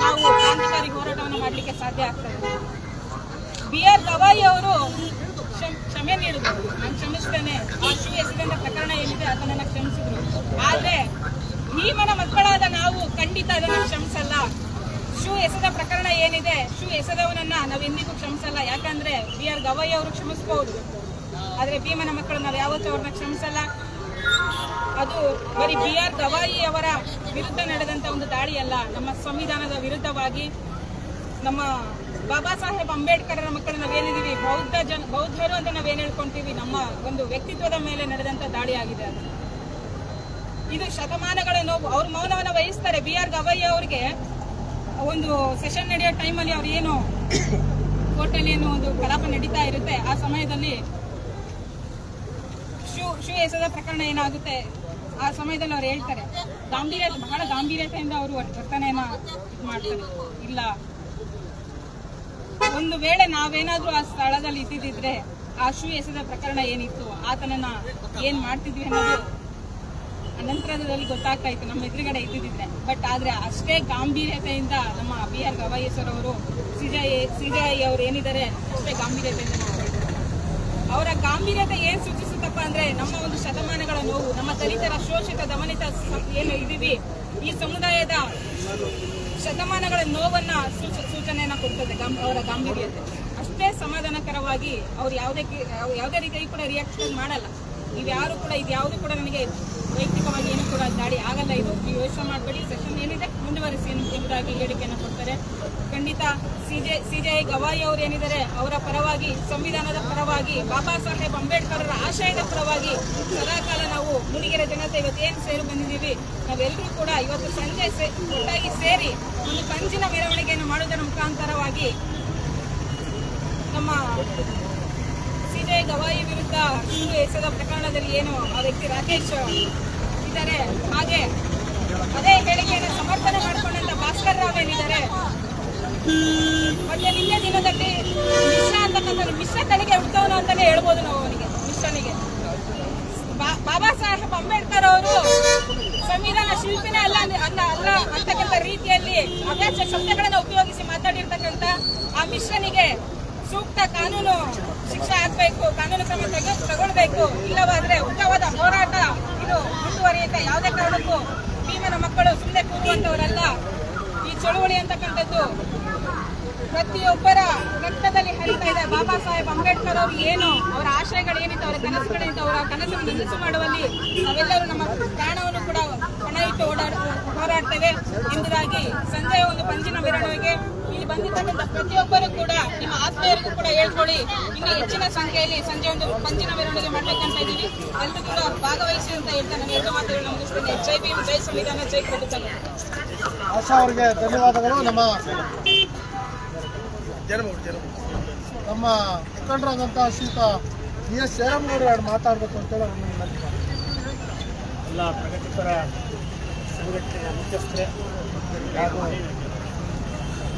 ನಾವು ಕ್ರಾಂತಿಕಾರಿ ಹೋರಾಟವನ್ನು ಮಾಡಲಿಕ್ಕೆ ಸಾಧ್ಯ ಆಗ್ತದೆ ಬಿ ಆರ್ ಗವಾಯಿ ಅವರು ಕ್ಷಮ್- ನೀಡಿದ್ರು. ನಾನು ಕ್ಷಮಿಸ್ತೇನೆ. ಆ ಶೂ ಎಸೆದಂತ ಪ್ರಕರಣ ಏನಿದೆ ಅದನ್ನ ಕ್ಷಮಿಸಿದ್ರು. ಆದ್ರೆ ಭೀಮನ ಮಕ್ಕಳಾದ ನಾವು ಖಂಡಿತ ಅದನ್ನು ಕ್ಷಮಿಸಲ್ಲ. ಶೂ ಎಸೆದ ಪ್ರಕರಣ ಏನಿದೆ ಶೂ ಎಸೆದವನನ್ನ ನಾವು ಎಂದಿಗೂ ಕ್ಷಮಿಸಲ್ಲ. ಯಾಕಂದ್ರೆ ಬಿ ಆರ್ ಗವಾಯಿ ಅವರು ಕ್ಷಮಿಸಬಹುದು ಆದ್ರೆ ಭೀಮನ ಮಕ್ಕಳು ನಾವು ಯಾವತ್ತೂ ಅವ್ರನ್ನ ಕ್ಷಮಿಸಲ್ಲ. ಅದು ಬರೀ ಬಿ ಆರ್ ಗವಾಯಿ ಅವರ ವಿರುದ್ಧ ನಡೆದಂಥ ಒಂದು ದಾಳಿಯಲ್ಲ, ನಮ್ಮ ಸಂವಿಧಾನದ ವಿರುದ್ಧವಾಗಿ. ನಮ್ಮ ಬಾಬಾ ಸಾಹೇಬ್ ಅಂಬೇಡ್ಕರರ ಮಕ್ಕಳು ನಾವೇನಿದ್ದೀವಿ, ಬೌದ್ಧ ಜನ, ಬೌದ್ಧರು ಅಂತ ನಾವೇನು ಹೇಳ್ಕೊಂತೀವಿ, ನಮ್ಮ ಒಂದು ವ್ಯಕ್ತಿತ್ವದ ಮೇಲೆ ನಡೆದಂಥ ದಾಳಿ ಆಗಿದೆ ಅದು. ಇದು ಶತಮಾನಗಳ ನೋವು, ಅವ್ರ ಮೌನವನ್ನ ವಹಿಸ್ತಾರೆ. ಬಿ ಆರ್ ಗವಾಯಿ ಅವರಿಗೆ ಒಂದು ಸೆಷನ್ ನಡೆಯೋ ಟೈಮಲ್ಲಿ ಅವ್ರು ಏನು ಕೋರ್ಟಲ್ಲಿ ಏನು ಒಂದು ಕಲಾಪ ನಡೀತಾ ಇರುತ್ತೆ, ಆ ಸಮಯದಲ್ಲಿ ಶೂ ಎಸೆದ ಪ್ರಕರಣ ಏನಾಗುತ್ತೆ? ಆ ಸಮಯದಲ್ಲಿ ಅವ್ರು ಹೇಳ್ತಾರೆ, ಗಾಂಭೀರ್ಯ, ಬಹಳ ಗಾಂಭೀರ್ಯತೆಯಿಂದ ಅವರು ವರ್ತನೆಯನ್ನ ಇದು ಮಾಡ್ತಾರೆ. ಇಲ್ಲ. ಒಂದು ವೇಳೆ ನಾವೇನಾದ್ರೂ ಆ ಸ್ಥಳದಲ್ಲಿ ಇದ್ದಿದ್ರೆ ಆ ಶೂ ಎಸೆದ ಪ್ರಕರಣ ಏನಿತ್ತು? ಆತನನ್ನ ಏನ್ ಮಾಡ್ತಿದ್ವಿ ಅನ್ನೋದು ಅನಂತರದಲ್ಲಿ ಗೊತ್ತಾಗ್ತಾ ಇತ್ತು, ನಮ್ಮ ಎದುರುಗಡೆ ಇದ್ದಿದ್ರೆ. ಬಟ್ ಆದ್ರೆ ಅಷ್ಟೇ ಗಾಂಭೀರ್ಯತೆಯಿಂದ ನಮ್ಮ ಬಿ ಆರ್ ಗವಾಯಿ ಸರ್ ಅವರು ಸಿಜೈ ಸಿಜೈ ಅವರು ಏನಿದ್ದಾರೆ, ಅಷ್ಟೇ ಗಾಂಭೀರ್ಯತೆಯಿಂದ. ಅವರ ಗಾಂಭೀರ್ಯತೆ ಏನ್ ಸೂಚಿಸುತ್ತಪ್ಪ ಅಂದ್ರೆ ನಮ್ಮ ಒಂದು ಶತಮಾನಗಳ ನೋವು, ನಮ್ಮ ದಲಿತರ ಶೋಷಿತ ದಮನಿತ ಏನು ಇದೀವಿ, ಈ ಸಮುದಾಯದ ಶತಮಾನಗಳ ನೋವನ್ನ ಸೂಚ- ಸೂಚನೆಯನ್ನ ಕೊಡ್ತದೆ ಅವರ ಗಾಂಭೀರ್ಯತೆ. ಅಷ್ಟೇ ಸಮಾಧಾನಕರವಾಗಿ ಅವ್ರು ಯಾವುದೇ ಯಾವುದೇ ರೀತಿಯಾಗಿ ಕೂಡ ರಿಯಾಕ್ಷನ್ ಮಾಡಲ್ಲ. ಯಾರು ಕೂಡ ಇದು ಯಾವುದು ಕೂಡ ನನಗೆ ವೈಯಕ್ತಿಕವಾಗಿ ಏನು ಕೂಡ ದಾಳಿ ಆಗಲ್ಲ. ಇದು ನೀವು ಯೋಚನೆ ಮಾಡಬೇಡಿ. ಸೆಷನ್ ಏನಿದೆ ಮುಂದುವರಿಸಿ ಎಂಬುದಾಗಿ ಹೇಳಿಕೆಯನ್ನು ಕೊಡ್ತಾರೆ. ಖಂಡಿತ ಸಿಜೆ ಸಿಜೆ ಗವಾಯಿ ಅವರು ಏನಿದ್ದಾರೆ, ಅವರ ಪರವಾಗಿ, ಸಂವಿಧಾನದ ಪರವಾಗಿ, ಬಾಬಾ ಸಾಹೇಬ್ ಅಂಬೇಡ್ಕರ್ ಆಶಯದ ಪರವಾಗಿ ಸದಾಕಾಲ ನಾವು ಮೂಡಿಗೆರೆ ಜನತೆ ಇವತ್ತು ಏನು ಸೇರಿ ಬಂದಿದ್ದೀವಿ ನಾವೆಲ್ಲರೂ ಕೂಡ ಇವತ್ತು ಸಂಜೆ ಒಟ್ಟಾಗಿ ಸೇರಿ ಒಂದು ಕಂಚಿನ ಮೆರವಣಿಗೆಯನ್ನು ಮಾಡುವುದರ ಮುಖಾಂತರವಾಗಿ ನಮ್ಮ ಸಿಜೆ ಗವಾಯಿ ವಿರುದ್ಧ ಸುಳ್ಳು ಎಸೆದ ಪ್ರಕರಣದಲ್ಲಿ ಏನು ಆ ವ್ಯಕ್ತಿ ರಾಕೇಶ್ ಇದ್ದಾರೆ. ಹಾಗೆ ಅದೇ ಹೇಳಿಕೆಯನ್ನು ಸಮರ್ಥನೆ ಮಾಡಿಕೊಂಡಂತ ಭಾಸ್ಕರ್ ರಾವ್ ಏನಿದ್ದಾರೆ? ಮತ್ತೆ ನಿನ್ನೆ ದಿನದಲ್ಲಿ ಮಿಶ್ರ ಅಂತಕ್ಕಂಥ ಮಿಶ್ರ ತಳಿಗೆ ಹುಟ್ಟವನು ಅಂತಾನೆ ಹೇಳ್ಬೋದು ನಾವು ಅವನಿಗೆ, ಮಿಶ್ರನಿಗೆ. ಬಾಬಾ ಸಾಹೇಬ್ ಅಂಬೇಡ್ಕರ್ ಅವರು ಸಂವಿಧಾನ ಶಿಲ್ಪಿನೇ ಅಲ್ಲ ಅಲ್ಲ ಅಲ್ಲ ಅಂತಕ್ಕಂಥ ರೀತಿಯಲ್ಲಿ ಅವ್ಯಾಸ ಶಬ್ದಗಳನ್ನು ಉಪಯೋಗಿಸಿ ಮಾತಾಡಿರ್ತಕ್ಕಂಥ ಆ ಮಿಶ್ರನಿಗೆ ಸೂಕ್ತ ಕಾನೂನು ಶಿಕ್ಷೆ ಆಗ್ಬೇಕು, ಕಾನೂನು ಕ್ರಮ ತೆಗೆ ತಗೊಳ್ಬೇಕು. ಇಲ್ಲವಾದ್ರೆ ಉಗ್ರವಾದ ಹೋರಾಟ ಇದು ಮುಂದುವರಿಯುತ್ತೆ. ಯಾವುದೇ ಕಾರಣಕ್ಕೂ ಭೀಮನ ಮಕ್ಕಳು ಸುಮ್ಮನೆ ಕೂರುವಂತವರಲ್ಲ ಈ ಚಳುವಳಿ ಅಂತಕ್ಕಂಥದ್ದು ಪ್ರತಿಯೊಬ್ಬರ ರಕ್ತದಲ್ಲಿ ಹರಿತಾ ಇದೆ. ಬಾಬಾ ಸಾಹೇಬ್ ಅಂಬೇಡ್ಕರ್ ಅವರು ಏನು, ಅವರ ಆಶಯಗಳು ಏನಿತ್ತು, ಅವರ ಕನಸುಗಳೇನಿತ್ತು ಅವರ ಕನಸನ್ನು ನನಸು ಮಾಡುವಲ್ಲಿ ನಾವೆಲ್ಲರೂ ನಮ್ಮ ಪ್ರಾಣವನ್ನು ಕೂಡ ಹಣ ಇಟ್ಟು ಓಡಾಡ, ಹೋರಾಡ್ತೇವೆ. ಎಂಬುದಾಗಿ ಸಂಜೆಯ ಒಂದು ಪಂಜಿನ ಮೆರವಣಿಗೆ ಇಲ್ಲಿ ಬಂದಿರ್ತಕ್ಕಂಥ ಪ್ರತಿಯೊಬ್ಬರು ಕೂಡ ನಿಮ್ಮ ಆತ್ಮೀಯರಿಗೂ ಕೂಡ ಹೇಳ್ಕೊಳ್ಳಿ. ಇನ್ನು ಹೆಚ್ಚಿನ ಸಂಖ್ಯೆಯಲ್ಲಿ ಸಂಜೆ ಒಂದು ಪಂಚಿನ ಮೆರವಣಿಗೆ ಮಾಡ್ಬೇಕಂತ ಇದ್ದೀವಿ. ಎಲ್ಲರೂ ಕೂಡ ಭಾಗವಹಿಸಿ ಅಂತ ಹೇಳ್ತಾ ನಾನು ಎರಡು ಮಾತುಗಳನ್ನು ಮುಗಿಸ್ತೇನೆ. ಜೈ ಭೀಮ್ ಜೈ ಸಂವಿಧಾನ ಜೈ ಪ್ರಭುತ್ವ. ಆಶಾ ಅವರಿಗೆ ಧನ್ಯವಾದಗಳು. ನಮ್ಮ ನಮ್ಮ ಮುಖಂಡರಾದಂಥ ಶ್ರೀತ ಬಿ ಎಸ್ ಎರಡು ಮಾತಾಡಬೇಕು ಅಂತೇಳಿ. ಎಲ್ಲ ಪ್ರಗತಿಪರ ಸಂಘಟನೆಯ ಮುಖ್ಯಸ್ಥರೇ ಹಾಗೂ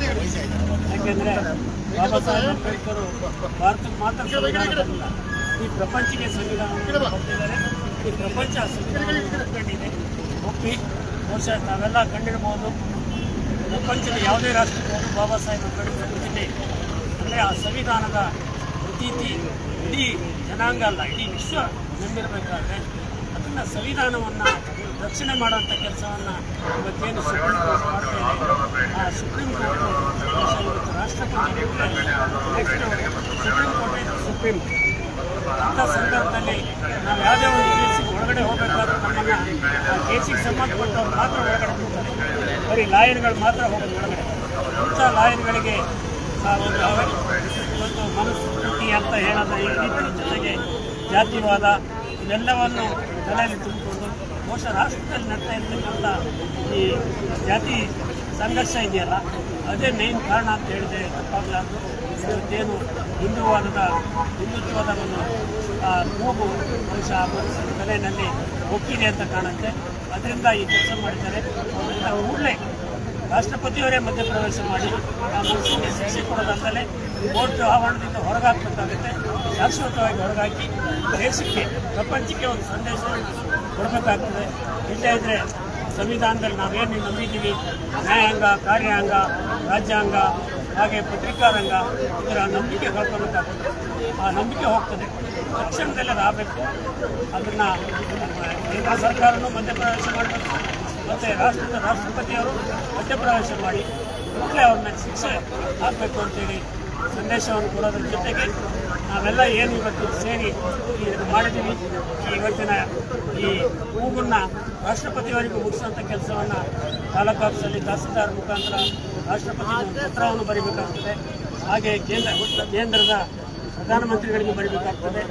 ಯಾಕೆಂದ್ರೆ ಬಾಬಾ ಸಾಹೇಬ್ ಅಂಬೇಡ್ಕರ್ ಭಾರತಕ್ಕೆ ಮಾತ್ರ ಸಂವಿಧಾನ ಬಂದಿಲ್ಲ ಈ ಪ್ರಪಂಚಕ್ಕೆ ಸಂವಿಧಾನ ಕೊಟ್ಟಿದ್ದಾರೆ ಈ ಪ್ರಪಂಚ ಸಂವಿಧಾನ ಒಪ್ಕೊಂಡಿದೆ. ಒಪ್ಪಿ ಬಹುಶಃ ನಾವೆಲ್ಲ ಕಂಡಿಡ್ಬೋದು ಪ್ರಪಂಚದ ಯಾವುದೇ ರಾಷ್ಟ್ರಕ್ಕೆ ಹೋದರೂ ಬಾಬಾ ಸಾಹೇಬ್ ಅಂಬೇಡ್ಕರ್ ಜೊತೆ ಅಂದರೆ ಆ ಸಂವಿಧಾನದ ಪ್ರತೀತಿ ಇಡೀ ಜನಾಂಗ ಅಲ್ಲ, ಇಡೀ ವಿಶ್ವ ನಂಬಿರಬೇಕಾದ್ರೆ ಅದನ್ನು ಸಂವಿಧಾನವನ್ನು ರಕ್ಷಣೆ ಮಾಡುವಂಥ ಕೆಲಸವನ್ನು ಇವತ್ತೇನು ಸುಪ್ರೀಂ ಕೋರ್ಟ್ ಮಾಡ್ತಾ ಇದೆ. ಆ ಸುಪ್ರೀಂ ಕೋರ್ಟ್ ಇವತ್ತು ರಾಷ್ಟ್ರಪತಿ ನೆಕ್ಸ್ಟ್ ಸುಪ್ರೀಂ ಕೋರ್ಟ್ ಇದು ಸುಪ್ರೀಂ ಅಂಥ ಸಂದರ್ಭದಲ್ಲಿ ನಾವು ಯಾವುದೇ ಒಂದು ಕೇಸಿಗೆ ಒಳಗಡೆ ಹೋಗಬೇಕಾದ್ರೂ ನಮ್ಮನ್ನು ಆ ಕೇಸಿಗೆ ಸಂಬಂಧಪಟ್ಟವ್ರು ಮಾತ್ರ ಒಳಗಡೆ ಹೋಗ್ತಾರೆ. ಬರೀ ಲಾಯರ್ಗಳು ಮಾತ್ರ ಹೋಗೋದು ಒಳಗಡೆ. ಅಂಥ ಲಾಯರ್ಗಳಿಗೆ ಒಂದು ಒಂದು ಮನಸ್ಸು ಅಂತ ಹೇಳೋದು ಈ ರೀತಿ ಜೊತೆಗೆ ಜಾತಿವಾದ ಇವೆಲ್ಲವನ್ನು ತಲೆಯಲ್ಲಿ ತುಂಬಿಕೊಂಡು ಬಹುಶಃ ರಾಷ್ಟ್ರದಲ್ಲಿ ನಡ್ತಾ ಇರ್ತಕ್ಕಂಥ ಈ ಜಾತಿ ಸಂಘರ್ಷ ಇದೆಯಲ್ಲ, ಅದೇ ಮೇನ್ ಕಾರಣ ಅಂತ ಹೇಳಿದೆ ತಪ್ಪಾಗಲಾರ್ದು ಇವತ್ತೇನು ಹಿಂದೂವಾದದ ಹಿಂದುತ್ವದ ಒಂದು ಮೂಗು ಬಹುಶಃ ತಲೆಯಲ್ಲಿ ಒಕ್ಕಿದೆ ಅಂತ ಕಾಣುತ್ತೆ. ಅದರಿಂದ ಈ ಕೆಲಸ ಮಾಡಿದ್ದಾರೆ. ಅದರಿಂದ ಕೂಡಲೇ ರಾಷ್ಟ್ರಪತಿಯವರೇ ಮಧ್ಯಪ್ರವೇಶ ಮಾಡಿ, ಆ ಮನಸ್ಸಿಗೆ ಶಿಕ್ಷೆ ಕೊಡೋದಲ್ಲದೆ ಕೋರ್ಟ್ ಆವರಣದಿಂದ ಹೊರಗಾಕಬೇಕಾಗುತ್ತೆ. ಶಾಶ್ವತವಾಗಿ ಹೊರಗಾಕಿ ದೇಶಕ್ಕೆ ಪ್ರಪಂಚಕ್ಕೆ ಒಂದು ಸಂದೇಶ ಕೊಡಬೇಕಾಗ್ತದೆ. ಇಲ್ಲದೇ ಇದ್ರೆ ಸಂವಿಧಾನದಲ್ಲಿ ನಾವೇನು ನಂಬಿದ್ದೀವಿ, ನ್ಯಾಯಾಂಗ, ಕಾರ್ಯಾಂಗ, ರಾಜ್ಯಾಂಗ, ಹಾಗೆ ಪತ್ರಿಕಾರಂಗ, ಇದರ ನಂಬಿಕೆ ಕಳ್ಕೊಬೇಕಾಗ್ತದೆ ಆ ನಂಬಿಕೆ ಹೋಗ್ತದೆ. ತಕ್ಷಣದಲ್ಲೇ ಆಗಬೇಕು. ಅದನ್ನು ಕೇಂದ್ರ ಸರ್ಕಾರನೂ ಮಧ್ಯಪ್ರವೇಶ ಮಾಡಬೇಕು. ಮತ್ತು ರಾಷ್ಟ್ರದ ರಾಷ್ಟ್ರಪತಿಯವರು ಮಧ್ಯಪ್ರವೇಶ ಮಾಡಿ, ಕೂಡಲೇ ಅವ್ರನ್ನ ಶಿಕ್ಷೆ ಆಗಬೇಕು ಅಂತೇಳಿ ಸಂದೇಶವನ್ನು ಕೊಡೋದ್ರ ಜೊತೆಗೆ ನಾವೆಲ್ಲ ಏನು ಇವತ್ತು ಸೇರಿ ಮಾಡಿದ್ದೀವಿ. ಈ ಇವತ್ತಿನ ಈ ಹೂವನ್ನು ರಾಷ್ಟ್ರಪತಿಯವರಿಗೂ ಮುಗಿಸುವಂಥ ಕೆಲಸವನ್ನು ತಾಲೂಕು ಆಫೀಸಲ್ಲಿ ತಹಸೀಲ್ದಾರ್ ಮುಖಾಂತರ ರಾಷ್ಟ್ರಪತಿ ಪತ್ರವನ್ನು ಬರೀಬೇಕಾಗ್ತದೆ. ಹಾಗೆ ಕೇಂದ್ರ ಕೇಂದ್ರದ ಪ್ರಧಾನಮಂತ್ರಿಗಳಿಗೂ ಬರೀಬೇಕಾಗ್ತದೆ.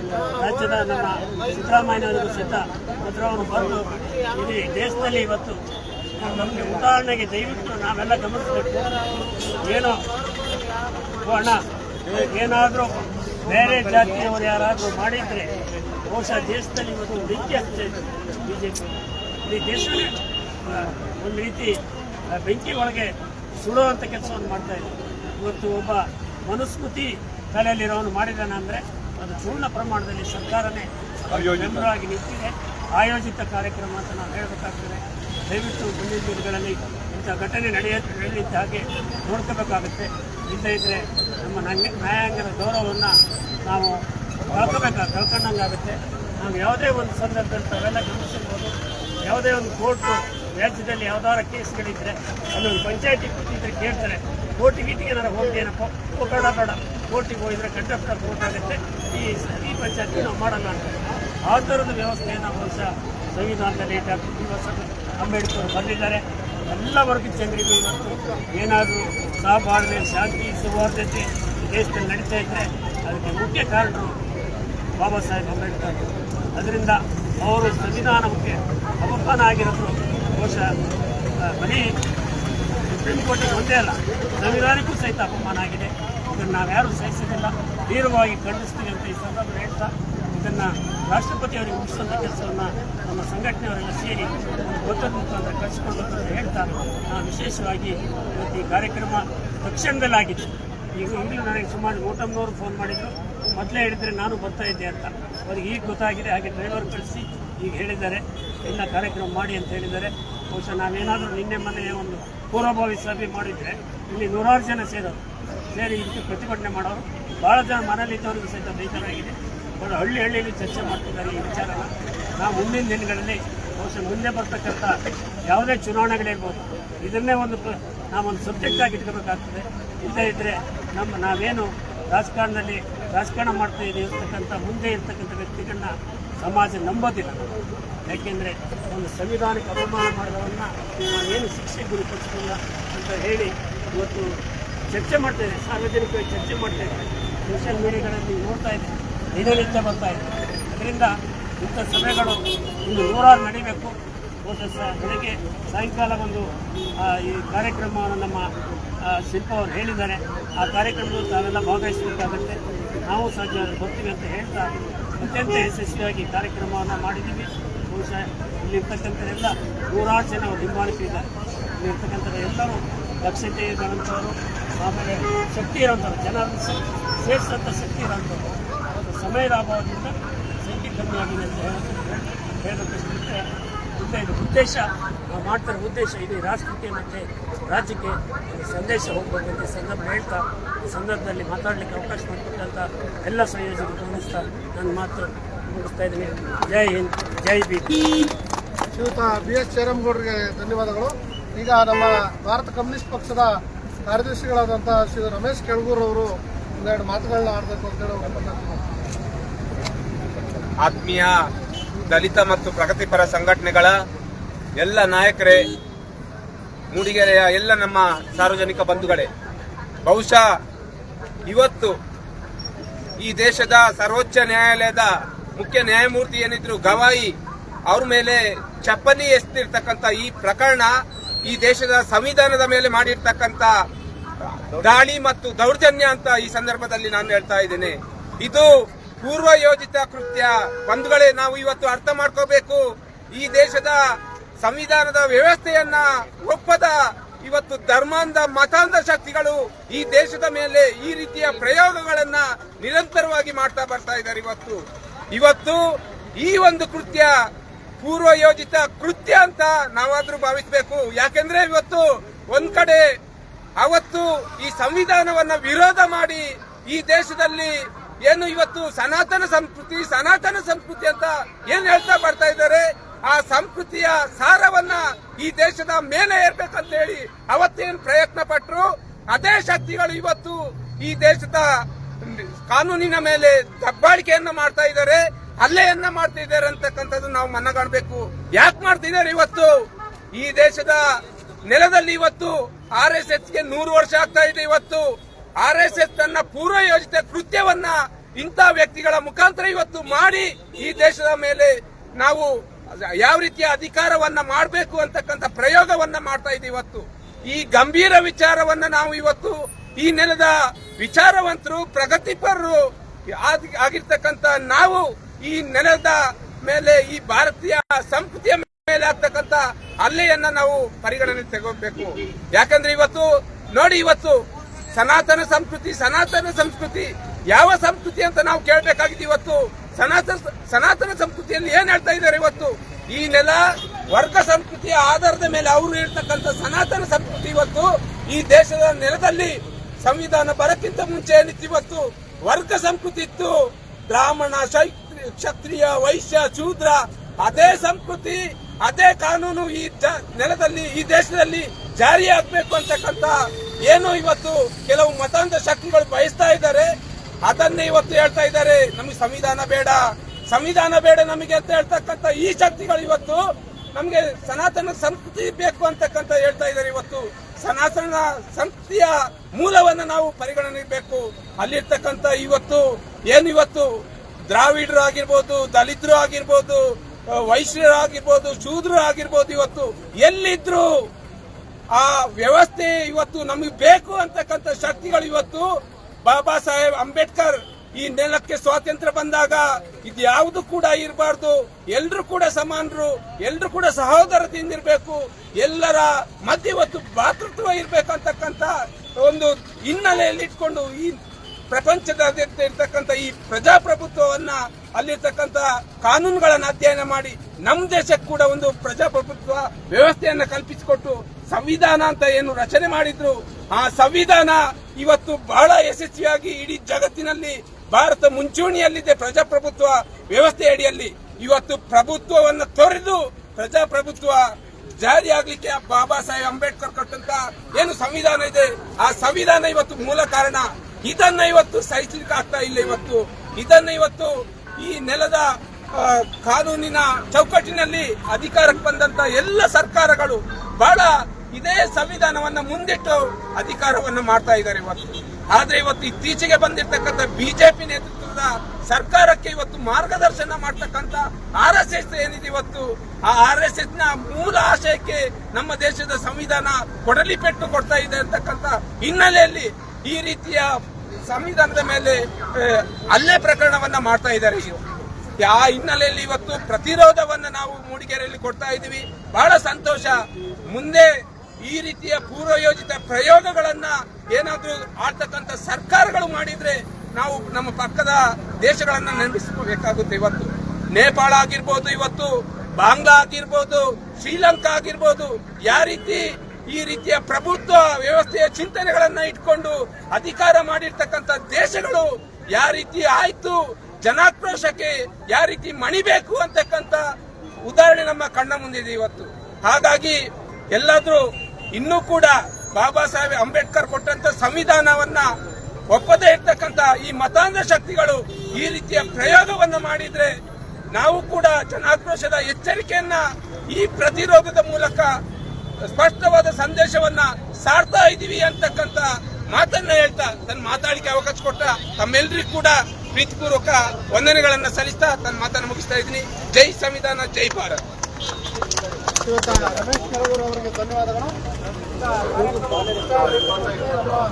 ರಾಜ್ಯದ ನಮ್ಮ ಸಿದ್ದರಾಮಯ್ಯನವರಿಗೂ ಸಹಿತ ಪತ್ರವನ್ನು ಬರೆದು ಇಡೀ ದೇಶದಲ್ಲಿ ಇವತ್ತು ನಮಗೆ ಉದಾಹರಣೆಗೆ ದಯವಿಟ್ಟು ನಾವೆಲ್ಲ ಗಮನಿಸಬೇಕು. ಏನೋ ಅಣ್ಣ ಏನಾದರೂ ಬೇರೆ ಜಾತಿಯವರು ಯಾರಾದರೂ ಮಾಡಿದರೆ ಬಹುಶಃ ದೇಶದಲ್ಲಿ ಇವತ್ತು ಬೆಂಕಿ ಆಗ್ತದೆ ಬಿ ಜೆ ಪಿ ಇಡೀ ಆ, ಒಂದು ರೀತಿ ಬೆಂಕಿ ಒಳಗೆ ಸುಡುವಂಥ ಕೆಲಸವನ್ನು ಮಾಡ್ತಾ ಇದೆ. ಇವತ್ತು ಒಬ್ಬ ಮನುಸ್ಮೃತಿ ತಲೆಯಲ್ಲಿರೋನು ಮಾಡಿದ್ದಾನೆ ಅಂದರೆ ಅದು ಪೂರ್ಣ ಪ್ರಮಾಣದಲ್ಲಿ ಸರ್ಕಾರನೇ ಬೆಂಬಲವಾಗಿ ನಿಂತಿದೆ. ಆಯೋಜಿತ ಕಾರ್ಯಕ್ರಮ ಅಂತ ನಾವು ಹೇಳಬೇಕಾಗ್ತದೆ. ದಯವಿಟ್ಟು ಮುಂದಿನ ದಿನಗಳಲ್ಲಿ ಇಂಥ ಘಟನೆ ನಡೆಯ ನಡೆಯಲಿದ್ದ ಹಾಗೆ ನೋಡ್ಕೋಬೇಕಾಗುತ್ತೆ. ಇಲ್ಲದೇ ಇದ್ದರೆ ನಮ್ಮ ನಂಗೆ ನ್ಯಾಯಾಂಗದ ಗೌರವವನ್ನು ನಾವು ಕಳ್ಕೊಬೇಕು? ಕಳ್ಕೊಂಡಂಗಾಗುತ್ತೆ ನಾವು ಯಾವುದೇ ಒಂದು ಸಂದರ್ಭದಲ್ಲಿ ತಾವೆಲ್ಲ ಗಮನಿಸಿರ್ಬೋದು ಯಾವುದೇ ಒಂದು ಕೋರ್ಟು, ರಾಜ್ಯದಲ್ಲಿ ಯಾವ್ದಾರ ಕೇಸ್ಗಳಿದ್ದರೆ ಅಲ್ಲೊಂದು ಪಂಚಾಯತಿ ಕೂತಿದ್ರೆ ಕೇಳ್ತಾರೆ. ಕೋರ್ಟಿಗೆ ಗೀಟಿಗೆ ಏನಾರು ಏನಪ್ಪ? ಬೇಡ ಬೇಡ. ಕೋರ್ಟಿಗೆ ಹೋಗಿದ್ರೆ ಕಂಟೆಪ್ಟ್ ಕೋರ್ಟ್ ಆಗುತ್ತೆ. ಈ ಈ ಪಂಚಾಯತಿ ನಾವು ಮಾಡಲ್ಲ ಅಂತ. ಆ ಥರದ ವ್ಯವಸ್ಥೆಯನ್ನು ಬಹುಶಃ ಸಂವಿಧಾನದಲ್ಲಿ ಡಾಕ್ಟರ್ ಬಿ ಅಂಬೇಡ್ಕರ್ ಬರೆದಿದ್ದಾರೆ ಎಲ್ಲ ವರ್ಗದ ಜನರಿಗೂ ಇವತ್ತು ಏನಾದರೂ ಸಹಬಾಳ್ವೆ ಶಾಂತಿ ಸೌಹಾರ್ದತೆ ಈ ದೇಶದಲ್ಲಿ ನಡೀತಾ ಇದ್ದರೆ ಅದಕ್ಕೆ ಮುಖ್ಯ ಕಾರಣರು ಬಾಬಾ ಸಾಹೇಬ್ ಅಂಬೇಡ್ಕರ್ ಅದರಿಂದ ಅವರು ಸಂವಿಧಾನಕ್ಕೆ ಅಪಮಾನ ಆಗಿರೋದು ಬಹುಶಃ ಬರೀ ಸುಪ್ರೀಂ ಕೋರ್ಟಿಗೆ ಒಂದೇ ಅಲ್ಲ, ಸಂವಿಧಾನಕ್ಕೂ ಸಹಿತ ಅಪಮಾನ ಆಗಿದೆ. ಇದನ್ನು ನಾವ್ಯಾರೂ ಸಹಿಸೋದಿಲ್ಲ ತೀವ್ರವಾಗಿ ಖಂಡಿಸ್ತೀವಿ ಅಂತ ಈ ಸಂದರ್ಭ ಹೇಳ್ತಾ ಇದನ್ನು ರಾಷ್ಟ್ರಪತಿಯವರಿಗೆ ಮುಗಿಸುವಂಥ ಕೆಲಸವನ್ನು ನಮ್ಮ ಸಂಘಟನೆಯವರೆಲ್ಲ ಸೇರಿ ಒಂದು ಗೊತ್ತದ ಮುಖಾಂತರ ಕಳಿಸ್ಕೊಳ್ಬೇಕು ಅಂತ ಹೇಳ್ತಾ ನಾವು ವಿಶೇಷವಾಗಿ ಇವತ್ತು ಈ ಕಾರ್ಯಕ್ರಮ ತಕ್ಷಣದಲ್ಲಾಗಿದೆ ಈಗ ಈಗಲೂ ನನಗೆ ಸುಮಾರು ನೂಟಮ್ಮನವರು ಫೋನ್ ಮಾಡಿದ್ರು. ಮೊದಲೇ ಹೇಳಿದರೆ ನಾನು ಬರ್ತಾ ಇದ್ದೆ ಅಂತ. ಅವ್ರಿಗೆ ಈಗ ಗೊತ್ತಾಗಿದೆ, ಹಾಗೆ ಡ್ರೈವರ್ ಕಳಿಸಿ ಈಗ ಹೇಳಿದ್ದಾರೆ. ಎಲ್ಲ ಕಾರ್ಯಕ್ರಮ ಮಾಡಿ ಅಂತ ಹೇಳಿದ್ದಾರೆ. ಬಹುಶಃ ನಾವೇನಾದರೂ ನಿನ್ನೆ ಮೊನ್ನೆ ಒಂದು ಪೂರ್ವಭಾವಿ ಸಭೆ ಮಾಡಿದರೆ ಇಲ್ಲಿ ನೂರಾರು ಜನ ಸೇರೋರು. ಸೇರಿ ಇದಕ್ಕೆ ಪ್ರತಿಭಟನೆ ಮಾಡೋರು. ಭಾಳ ಜನ ಮನೇಲಿದ್ದವರಿಗೂ ಸಹಿತ ಬೇಜಾರಾಗಿದೆ. ಹಳ್ಳಿ ಹಳ್ಳಿಯಲ್ಲಿ ಚರ್ಚೆ ಮಾಡ್ತಿದ್ದಾರೆ ಈ ವಿಚಾರ ನಾವು ಮುಂದಿನ ದಿನಗಳಲ್ಲಿ ಬಹುಶಃ ಮುಂದೆ ಬರ್ತಕ್ಕಂಥ ಯಾವುದೇ ಚುನಾವಣೆಗಳಿರ್ಬೋದು, ಇದನ್ನೇ ಒಂದು ನಾವೊಂದು ಸಬ್ಜೆಕ್ಟ್ ಆಗಿ ಇಟ್ಕೋಬೇಕಾಗ್ತದೆ. ಇಲ್ಲದೇ ಇದ್ದರೆ ನಮ್ಮ ನಾವೇನು ರಾಜಕಾರಣದಲ್ಲಿ ರಾಜಕಾರಣ ಮಾಡ್ತಾ ಇದ್ದೀವಿ ಇರ್ತಕ್ಕಂಥ ಮುಂದೆ ಇರ್ತಕ್ಕಂಥ ವ್ಯಕ್ತಿಗಳನ್ನ ಸಮಾಜ ನಂಬೋದಿಲ್ಲ ಯಾಕೆಂದರೆ ಒಂದು ಸಂವಿಧಾನಕ್ಕೆ ಅವಮಾನ ಮಾಡಿದವನ್ನ ನಾವೇನು ಶಿಕ್ಷೆ ಗುರಿಪಡಿಸಲಿಲ್ಲ ಅಂತ ಹೇಳಿ ಇವತ್ತು ಚರ್ಚೆ ಮಾಡ್ತಾ ಇದೆ ಸಾರ್ವಜನಿಕವಾಗಿ ಚರ್ಚೆ ಮಾಡ್ತಾ ಇದ್ದೀವಿ ಸೋಷಿಯಲ್ ಮೀಡಿಯಾಗಳಲ್ಲಿ ನೋಡ್ತಾ ಇದೆ ದಿನನಿತ್ಯ ಬರ್ತಾ ಇದೆ. ಅದರಿಂದ ಇಂಥ ಸಭೆಗಳು ಇನ್ನು ನೂರಾರು ನಡೀಬೇಕು. ಸ- ಬೆಳಗ್ಗೆ ಸಾಯಂಕಾಲ ಒಂದು ಈ ಕಾರ್ಯಕ್ರಮವನ್ನು ನಮ್ಮ ಶಿಲ್ಪ ಅವರು ಹೇಳಿದ್ದಾರೆ. ಆ ಕಾರ್ಯಕ್ರಮದಲ್ಲಿ ತಾವೆಲ್ಲ ಭಾಗವಹಿಸಬೇಕಾಗುತ್ತೆ. ನಾವು ಸಹ ಬರ್ತೀವಿ ಅಂತ ಹೇಳ್ತಾ ಅತ್ಯಂತ ಯಶಸ್ವಿಯಾಗಿ ಕಾರ್ಯಕ್ರಮವನ್ನು ಮಾಡಿದ್ದೀವಿ. ಬಹುಶಃ ಇಲ್ಲಿರ್ತಕ್ಕಂಥವರೆಲ್ಲ ನೂರಾರು ಜನ ಹಿಂಬಾಲಿಸಿದ್ದಾರೆ ಇಲ್ಲಿರ್ತಕ್ಕಂಥ ಎಲ್ಲರೂ ದಕ್ಷತೆ ಇರುವಂಥವ್ರು, ಆಮೇಲೆ ಶಕ್ತಿ ಇರೋಂಥವ್ರು ಜನರನ್ನು ಸೇರಿಸಿದಂಥ ಶಕ್ತಿ ಇರೋಂಥವ್ರು ಸಮಯದ ಅಭಾವದಿಂದ ಸಂಖ್ಯೆ ಕಮ್ಮಿ ಆಗಿದೆ ಅಂತ ಹೇಳೋದು ಹೇಳೋದಕ್ಕೆ ಮುಂದೆ ಉದ್ದೇಶ, ನಾವು ಮಾಡ್ತಾರೆ ಉದ್ದೇಶ ಇಡೀ ರಾಷ್ಟ್ರಕ್ಕೆ ಮತ್ತು ರಾಜ್ಯಕ್ಕೆ ಸಂದೇಶ ಹೋಗಬೇಕು ಅಂತ ಈ ಸಂದರ್ಭ ಹೇಳ್ತಾ, ಈ ಸಂದರ್ಭದಲ್ಲಿ ಮಾತಾಡಲಿಕ್ಕೆ ಅವಕಾಶ ಮಾಡಿಕೊಟ್ಟಂಥ ಎಲ್ಲ ಸಂಯೋಜಕರು ಗಮನಿಸ್ತಾ ನನ್ನ ಮಾತು ಮುಗಿಸ್ತಾ ಇದ್ದೀನಿ. ಜೈ ಹಿಂದ್, ಜೈ ಬಿ ಶ್ರೀಯುತ ಬಿ ಎಸ್ ಜಯರಾಮಗೌಡರಿಗೆ ಧನ್ಯವಾದಗಳು. ಈಗ ನಮ್ಮ ಭಾರತ ಕಮ್ಯುನಿಸ್ಟ್ ಪಕ್ಷದ ಕಾರ್ಯದರ್ಶಿಗಳಾದಂಥ ಶ್ರೀ ರಮೇಶ್ ಕೆಳಗೂರ್ ಅವರು ಒಂದೆರಡು ಮಾತುಗಳನ್ನ ಆಡಬೇಕು ಅಂತ ಹೇಳಿ. ಆತ್ಮೀಯ ದಲಿತ ಮತ್ತು ಪ್ರಗತಿಪರ ಸಂಘಟನೆಗಳ ಎಲ್ಲ ನಾಯಕರೇ, ಮೂಡಿಗೆರೆಯ ಎಲ್ಲ ನಮ್ಮ ಸಾರ್ವಜನಿಕ ಬಂಧುಗಳೇ, ಬಹುಶಃ ಇವತ್ತು ಈ ದೇಶದ ಸರ್ವೋಚ್ಚ ನ್ಯಾಯಾಲಯದ ಮುಖ್ಯ ನ್ಯಾಯಮೂರ್ತಿ ಏನಿದ್ರು ಗವಾಯಿ, ಅವ್ರ ಮೇಲೆ ಚಪ್ಪಲಿ ಎಸ್ತಿರ್ತಕ್ಕಂಥ ಈ ಪ್ರಕರಣ ಈ ದೇಶದ ಸಂವಿಧಾನದ ಮೇಲೆ ಮಾಡಿರ್ತಕ್ಕಂಥ ದಾಳಿ ಮತ್ತು ದೌರ್ಜನ್ಯ ಅಂತ ಈ ಸಂದರ್ಭದಲ್ಲಿ ನಾನು ಹೇಳ್ತಾ ಇದ್ದೇನೆ. ಇದು ಪೂರ್ವ ಯೋಜಿತ ಕೃತ್ಯ. ಬಂಧುಗಳೇ, ನಾವು ಇವತ್ತು ಅರ್ಥ ಮಾಡ್ಕೋಬೇಕು. ಈ ದೇಶದ ಸಂವಿಧಾನದ ವ್ಯವಸ್ಥೆಯನ್ನ ಒಪ್ಪದ ಇವತ್ತು ಧರ್ಮಾಂಧ, ಮತಾಂಧ ಶಕ್ತಿಗಳು ಈ ದೇಶದ ಮೇಲೆ ಈ ರೀತಿಯ ಪ್ರಯೋಗಗಳನ್ನ ನಿರಂತರವಾಗಿ ಮಾಡ್ತಾ ಬರ್ತಾ ಇದ್ದಾರೆ ಇವತ್ತು. ಇವತ್ತು ಈ ಒಂದು ಕೃತ್ಯ ಪೂರ್ವ ಯೋಜಿತ ಕೃತ್ಯ ಅಂತ ನಾವಾದ್ರೂ ಭಾವಿಸಬೇಕು. ಯಾಕೆಂದ್ರೆ ಇವತ್ತು ಒಂದ್ ಕಡೆ ಅವತ್ತು ಈ ಸಂವಿಧಾನವನ್ನ ವಿರೋಧ ಮಾಡಿ ಈ ದೇಶದಲ್ಲಿ ಏನು ಇವತ್ತು ಸನಾತನ ಸಂಸ್ಕೃತಿ ಸನಾತನ ಸಂಸ್ಕೃತಿ ಅಂತ ಏನ್ ಹೇಳ್ತಾ ಬರ್ತಾ ಇದ್ದಾರೆ? ಆ ಸಂಸ್ಕೃತಿಯ ಸಾರವನ್ನ ಈ ದೇಶದ ಮೇಲೆ ಏರ್ಬೇಕಂತ ಹೇಳಿ ಅವತ್ತೇನು ಪ್ರಯತ್ನ ಪಟ್ಟರು ಅದೇ ಶಕ್ತಿಗಳು ಇವತ್ತು ಈ ದೇಶದ ಕಾನೂನಿನ ಮೇಲೆ ದಬ್ಬಾಳಿಕೆಯನ್ನ ಮಾಡ್ತಾ ಇದ್ದಾರೆ. ಹಲ್ಲೆಯನ್ನ ಮಾಡ್ತಾ ಇದ್ದಾರೆ ಅಂತಕ್ಕಂಥದ್ದು ನಾವು ಮನಗಾಣಬೇಕು. ಯಾಕೆ ಮಾಡ್ತಿದ್ದಾರೆ ಇವತ್ತು? ಈ ದೇಶದ ನೆಲದಲ್ಲಿ ಇವತ್ತು ಆರ್ ಎಸ್ ಎಸ್ಗೆ ನೂರು ವರ್ಷ ಆಗ್ತಾ ಇದೆ ಇವತ್ತು. ಆರ್ ಎಸ್ ಎಸ್ ತನ್ನ ಪೂರ್ವ ಯೋಜಿತ ಕೃತ್ಯವನ್ನ ಇಂಥ ವ್ಯಕ್ತಿಗಳ ಮುಖಾಂತರ ಇವತ್ತು ಮಾಡಿ ಈ ದೇಶದ ಮೇಲೆ ನಾವು ಯಾವ ರೀತಿಯ ಅಧಿಕಾರವನ್ನ ಮಾಡಬೇಕು ಅಂತಕ್ಕಂಥ ಪ್ರಯೋಗವನ್ನ ಮಾಡ್ತಾ ಇದ್ದೀವಿ ಇವತ್ತು. ಈ ಗಂಭೀರ ವಿಚಾರವನ್ನ ನಾವು ಇವತ್ತು ಈ ನೆಲದ ವಿಚಾರವಂತರು, ಪ್ರಗತಿಪರರು ಆಗಿರ್ತಕ್ಕಂತ ಆಗಿರ್ತಕ್ಕಂಥ ನಾವು ಈ ನೆಲದ ಮೇಲೆ, ಈ ಭಾರತೀಯ ಸಂಸ್ಕೃತಿಯ ಮೇಲೆ ಆಗ್ತಕ್ಕಂಥ ಹಲ್ಲೆಯನ್ನ ನಾವು ಪರಿಗಣನೆ ತಗೋಬೇಕು ಯಾಕಂದ್ರೆ ಇವತ್ತು ನೋಡಿ, ಇವತ್ತು ಸನಾತನ ಸಂಸ್ಕೃತಿ ಸನಾತನ ಸಂಸ್ಕೃತಿ, ಯಾವ ಸಂಸ್ಕೃತಿ ಅಂತ ನಾವು ಕೇಳಬೇಕಾಗಿದೆ ಇವತ್ತು ಸನಾತನ ಸನಾತನ ಸಂಸ್ಕೃತಿಯಲ್ಲಿ ಏನ್ ಹೇಳ್ತಾ ಇದ್ದಾರೆ ಇವತ್ತು? ಈ ನೆಲ ವರ್ಗ ಸಂಸ್ಕೃತಿಯ ಆಧಾರದ ಮೇಲೆ ಅವರು ಇರ್ತಕ್ಕಂಥ ಸನಾತನ ಸಂಸ್ಕೃತಿ ಇವತ್ತು ಈ ದೇಶದ ನೆಲದಲ್ಲಿ ಸಂವಿಧಾನ ಬರಕ್ಕಿಂತ ಮುಂಚೆ ಏನಿತ್ತು ಇವತ್ತು? ವರ್ಗ ಸಂಸ್ಕೃತಿ ಇತ್ತು. ಬ್ರಾಹ್ಮಣ ಕ್ಷತ್ರಿಯ, ವೈಶ್ಯ, ಶೂದ್ರ, ಅದೇ ಸಂಸ್ಕೃತಿ, ಅದೇ ಕಾನೂನು ಈ ನೆಲದಲ್ಲಿ, ಈ ದೇಶದಲ್ಲಿ ಜಾರಿಯಾಗಬೇಕು ಅಂತಕ್ಕಂಥ ಏನು ಇವತ್ತು ಕೆಲವು ಮತಾಂಧ ಶಕ್ತಿಗಳು ಬಯಸ್ತಾ ಇದ್ದಾರೆ, ಅದನ್ನೇ ಇವತ್ತು ಹೇಳ್ತಾ ಇದ್ದಾರೆ, ನಮಗೆ ಸಂವಿಧಾನ ಬೇಡ. ಸಂವಿಧಾನ ಬೇಡ ನಮಗೆ ಅಂತ ಹೇಳ್ತಕ್ಕಂತ ಈ ಶಕ್ತಿಗಳು ಇವತ್ತು ನಮಗೆ ಸನಾತನ ಸಂಸ್ಕೃತಿ ಬೇಕು ಅಂತಕ್ಕಂತ ಹೇಳ್ತಾ ಇದ್ದಾರೆ ಇವತ್ತು. ಸನಾತನ ಸಂಸ್ಕೃತಿಯ ಮೂಲವನ್ನು ನಾವು ಪರಿಗಣನೆಬೇಕು ಅಲ್ಲಿರ್ತಕ್ಕಂಥ ಇವತ್ತು, ಏನು ಇವತ್ತು? ದ್ರಾವಿಡರು ಆಗಿರ್ಬೋದು, ದಲಿತರು ಆಗಿರ್ಬೋದು, ವೈಶ್ಯರು ಆಗಿರ್ಬೋದು, ಶೂದ್ರರು ಆಗಿರ್ಬೋದು ಇವತ್ತು. ಎಲ್ಲಿದ್ರು ಆ ವ್ಯವಸ್ಥೆ ಇವತ್ತು ನಮಗೆ ಬೇಕು ಅಂತಕ್ಕಂಥ ಶಕ್ತಿಗಳು ಇವತ್ತು ಬಾಬಾ ಸಾಹೇಬ್ ಅಂಬೇಡ್ಕರ್ ಈ ನೆಲಕ್ಕೆ ಸ್ವಾತಂತ್ರ್ಯ ಬಂದಾಗ ಇದು ಯಾವುದು ಕೂಡ ಇರಬಾರ್ದು. ಎಲ್ಲರೂ ಕೂಡ ಸಮಾನರು ಎಲ್ಲರೂ ಕೂಡ ಸಹೋದರತೆಯಿಂದ ಇರಬೇಕು. ಎಲ್ಲರ ಮಧ್ಯ ಇವತ್ತು ಭಾತೃತ್ವ ಇರಬೇಕಂತಕ್ಕಂಥ ಒಂದು ಹಿನ್ನೆಲೆಯಲ್ಲಿ ಇಟ್ಕೊಂಡು ಈ ಪ್ರಪಂಚದಾದ್ಯಂತ ಇರ್ತಕ್ಕಂಥ ಈ ಪ್ರಜಾಪ್ರಭುತ್ವವನ್ನ ಅಲ್ಲಿರ್ತಕ್ಕಂಥ ಕಾನೂನುಗಳನ್ನು ಅಧ್ಯಯನ ಮಾಡಿ ನಮ್ಮ ದೇಶಕ್ಕೆ ಕೂಡ ಒಂದು ಪ್ರಜಾಪ್ರಭುತ್ವ ವ್ಯವಸ್ಥೆಯನ್ನು ಕಲ್ಪಿಸಿಕೊಟ್ಟು ಸಂವಿಧಾನ ಅಂತ ಏನು ರಚನೆ ಮಾಡಿದ್ರು, ಆ ಸಂವಿಧಾನ ಇವತ್ತು ಬಹಳ ಯಶಸ್ವಿಯಾಗಿ ಇಡೀ ಜಗತ್ತಿನಲ್ಲಿ, ಭಾರತ ಮುಂಚೂಣಿಯಲ್ಲಿದೆ ಪ್ರಜಾಪ್ರಭುತ್ವ ವ್ಯವಸ್ಥೆ ಅಡಿಯಲ್ಲಿ ಇವತ್ತು ಪ್ರಭುತ್ವವನ್ನು ತೊರೆದು ಪ್ರಜಾಪ್ರಭುತ್ವ ಜಾರಿಯಾಗಲಿಕ್ಕೆ ಬಾಬಾ ಸಾಹೇಬ್ ಅಂಬೇಡ್ಕರ್ ಕೊಟ್ಟಂತ ಏನು ಸಂವಿಧಾನ ಇದೆ? ಆ ಸಂವಿಧಾನ ಇವತ್ತು ಮೂಲ ಕಾರಣ. ಇದನ್ನ ಇವತ್ತು ಸಹಿಸಲಿಕ್ಕೆ ಆಗ್ತಾ ಇಲ್ಲ ಇವತ್ತು. ಇದನ್ನ ಇವತ್ತು ಈ ನೆಲದ ಕಾನೂನಿನ ಚೌಕಟ್ಟಿನಲ್ಲಿ ಅಧಿಕಾರಕ್ಕೆ ಬಂದಂತ ಎಲ್ಲ ಸರ್ಕಾರಗಳು ಬಹಳ ಇದೇ ಸಂವಿಧಾನವನ್ನ ಮುಂದಿಟ್ಟು ಅಧಿಕಾರವನ್ನು ಮಾಡ್ತಾ ಇದ್ದಾರೆ ಇವತ್ತು. ಆದ್ರೆ ಇವತ್ತು ಇತ್ತೀಚೆಗೆ ಬಂದಿರತಕ್ಕಂಥ ಬಿಜೆಪಿ ನೇತೃತ್ವದ ಸರ್ಕಾರಕ್ಕೆ ಇವತ್ತು ಮಾರ್ಗದರ್ಶನ ಮಾಡ್ತಕ್ಕಂಥ ಆರ್ ಎಸ್ ಎಸ್ ಏನಿದೆ ಇವತ್ತು, ಆ ಆರ್ ಎಸ್ ಎಸ್ನ ಮೂಲ ಆಶಯಕ್ಕೆ ನಮ್ಮ ದೇಶದ ಸಂವಿಧಾನ ಕೊಡಲಿ ಪೆಟ್ಟು ಕೊಡ್ತಾ ಇದೆ ಅಂತಕ್ಕಂಥ ಹಿನ್ನೆಲೆಯಲ್ಲಿ ಈ ರೀತಿಯ ಸಂವಿಧಾನದ ಮೇಲೆ ಅಲ್ಲೇ ಪ್ರಕರಣವನ್ನ ಮಾಡ್ತಾ ಇದ್ದಾರೆ. ಆ ಹಿನ್ನೆಲೆಯಲ್ಲಿ ಇವತ್ತು ಪ್ರತಿರೋಧವನ್ನ ನಾವು ಮೂಡಿಗೆರೆಯಲ್ಲಿ ಕೊಡ್ತಾ ಇದ್ದೀವಿ. ಬಹಳ ಸಂತೋಷ. ಮುಂದೆ ಈ ರೀತಿಯ ಪೂರ್ವಯೋಜಿತ ಪ್ರಯೋಗಗಳನ್ನ ಏನಾದ್ರೂ ಆಡ್ತಕ್ಕಂಥ ಸರ್ಕಾರಗಳು ಮಾಡಿದ್ರೆ ನಾವು ನಮ್ಮ ಪಕ್ಕದ ದೇಶಗಳನ್ನ ನೆನಪಿಸಬೇಕಾಗುತ್ತೆ ಇವತ್ತು. ನೇಪಾಳ ಆಗಿರ್ಬೋದು ಇವತ್ತು, ಬಾಂಗ್ಲಾ ಆಗಿರ್ಬೋದು, ಶ್ರೀಲಂಕಾ ಆಗಿರ್ಬೋದು ಯಾವ ರೀತಿ ಈ ರೀತಿಯ ಪ್ರಭುತ್ವ ವ್ಯವಸ್ಥೆಯ ಚಿಂತನೆಗಳನ್ನ ಇಟ್ಕೊಂಡು ಅಧಿಕಾರ ಮಾಡಿರ್ತಕ್ಕಂಥ ದೇಶಗಳು ಯಾವ ರೀತಿ ಆಯ್ತು, ಜನಾಕ್ರೋಶಕ್ಕೆ ಯಾವ ರೀತಿ ಮಣಿಬೇಕು ಅಂತಕ್ಕಂಥ ಉದಾಹರಣೆ ನಮ್ಮ ಕಣ್ಣ ಮುಂದಿದೆ ಇವತ್ತು. ಹಾಗಾಗಿ ಎಲ್ಲಾದ್ರೂ ಇನ್ನೂ ಕೂಡ ಬಾಬಾ ಸಾಹೇಬ್ ಅಂಬೇಡ್ಕರ್ ಕೊಟ್ಟಂತ ಸಂವಿಧಾನವನ್ನ ಒಪ್ಪದೇ ಇರ್ತಕ್ಕಂತ ಈ ಮತಾಂಧ ಶಕ್ತಿಗಳು ಈ ರೀತಿಯ ಪ್ರಯೋಗವನ್ನ ಮಾಡಿದ್ರೆ ನಾವು ಕೂಡ ಜನಾಕ್ರೋಶದ ಎಚ್ಚರಿಕೆಯನ್ನ ಈ ಪ್ರತಿರೋಧದ ಮೂಲಕ ಸ್ಪಷ್ಟವಾದ ಸಂದೇಶವನ್ನ ಸಾರ್ತಾ ಇದೀವಿ ಅಂತಕ್ಕಂತ ಮಾತನ್ನ ಹೇಳ್ತಾ ತನ್ನ ಮಾತಾಡಿಕೆ ಅವಕಾಶ ಕೊಟ್ಟ ತಮ್ಮೆಲ್ಲರಿಗೂ ಕೂಡ ಪ್ರೀತಿಪೂರ್ವಕ ವಂದನೆಗಳನ್ನ ಸಲ್ಲಿಸ್ತಾ ತನ್ನ ಮಾತನ್ನು ಮುಗಿಸ್ತಾ ಇದ್ದೀನಿ. ಜೈ ಸಂವಿಧಾನ, ಜೈ ಭಾರತ್. ರಮೇಶ್ ಕೆರಗೂರು ಅವರಿಗೆ ಧನ್ಯವಾದಗಳು.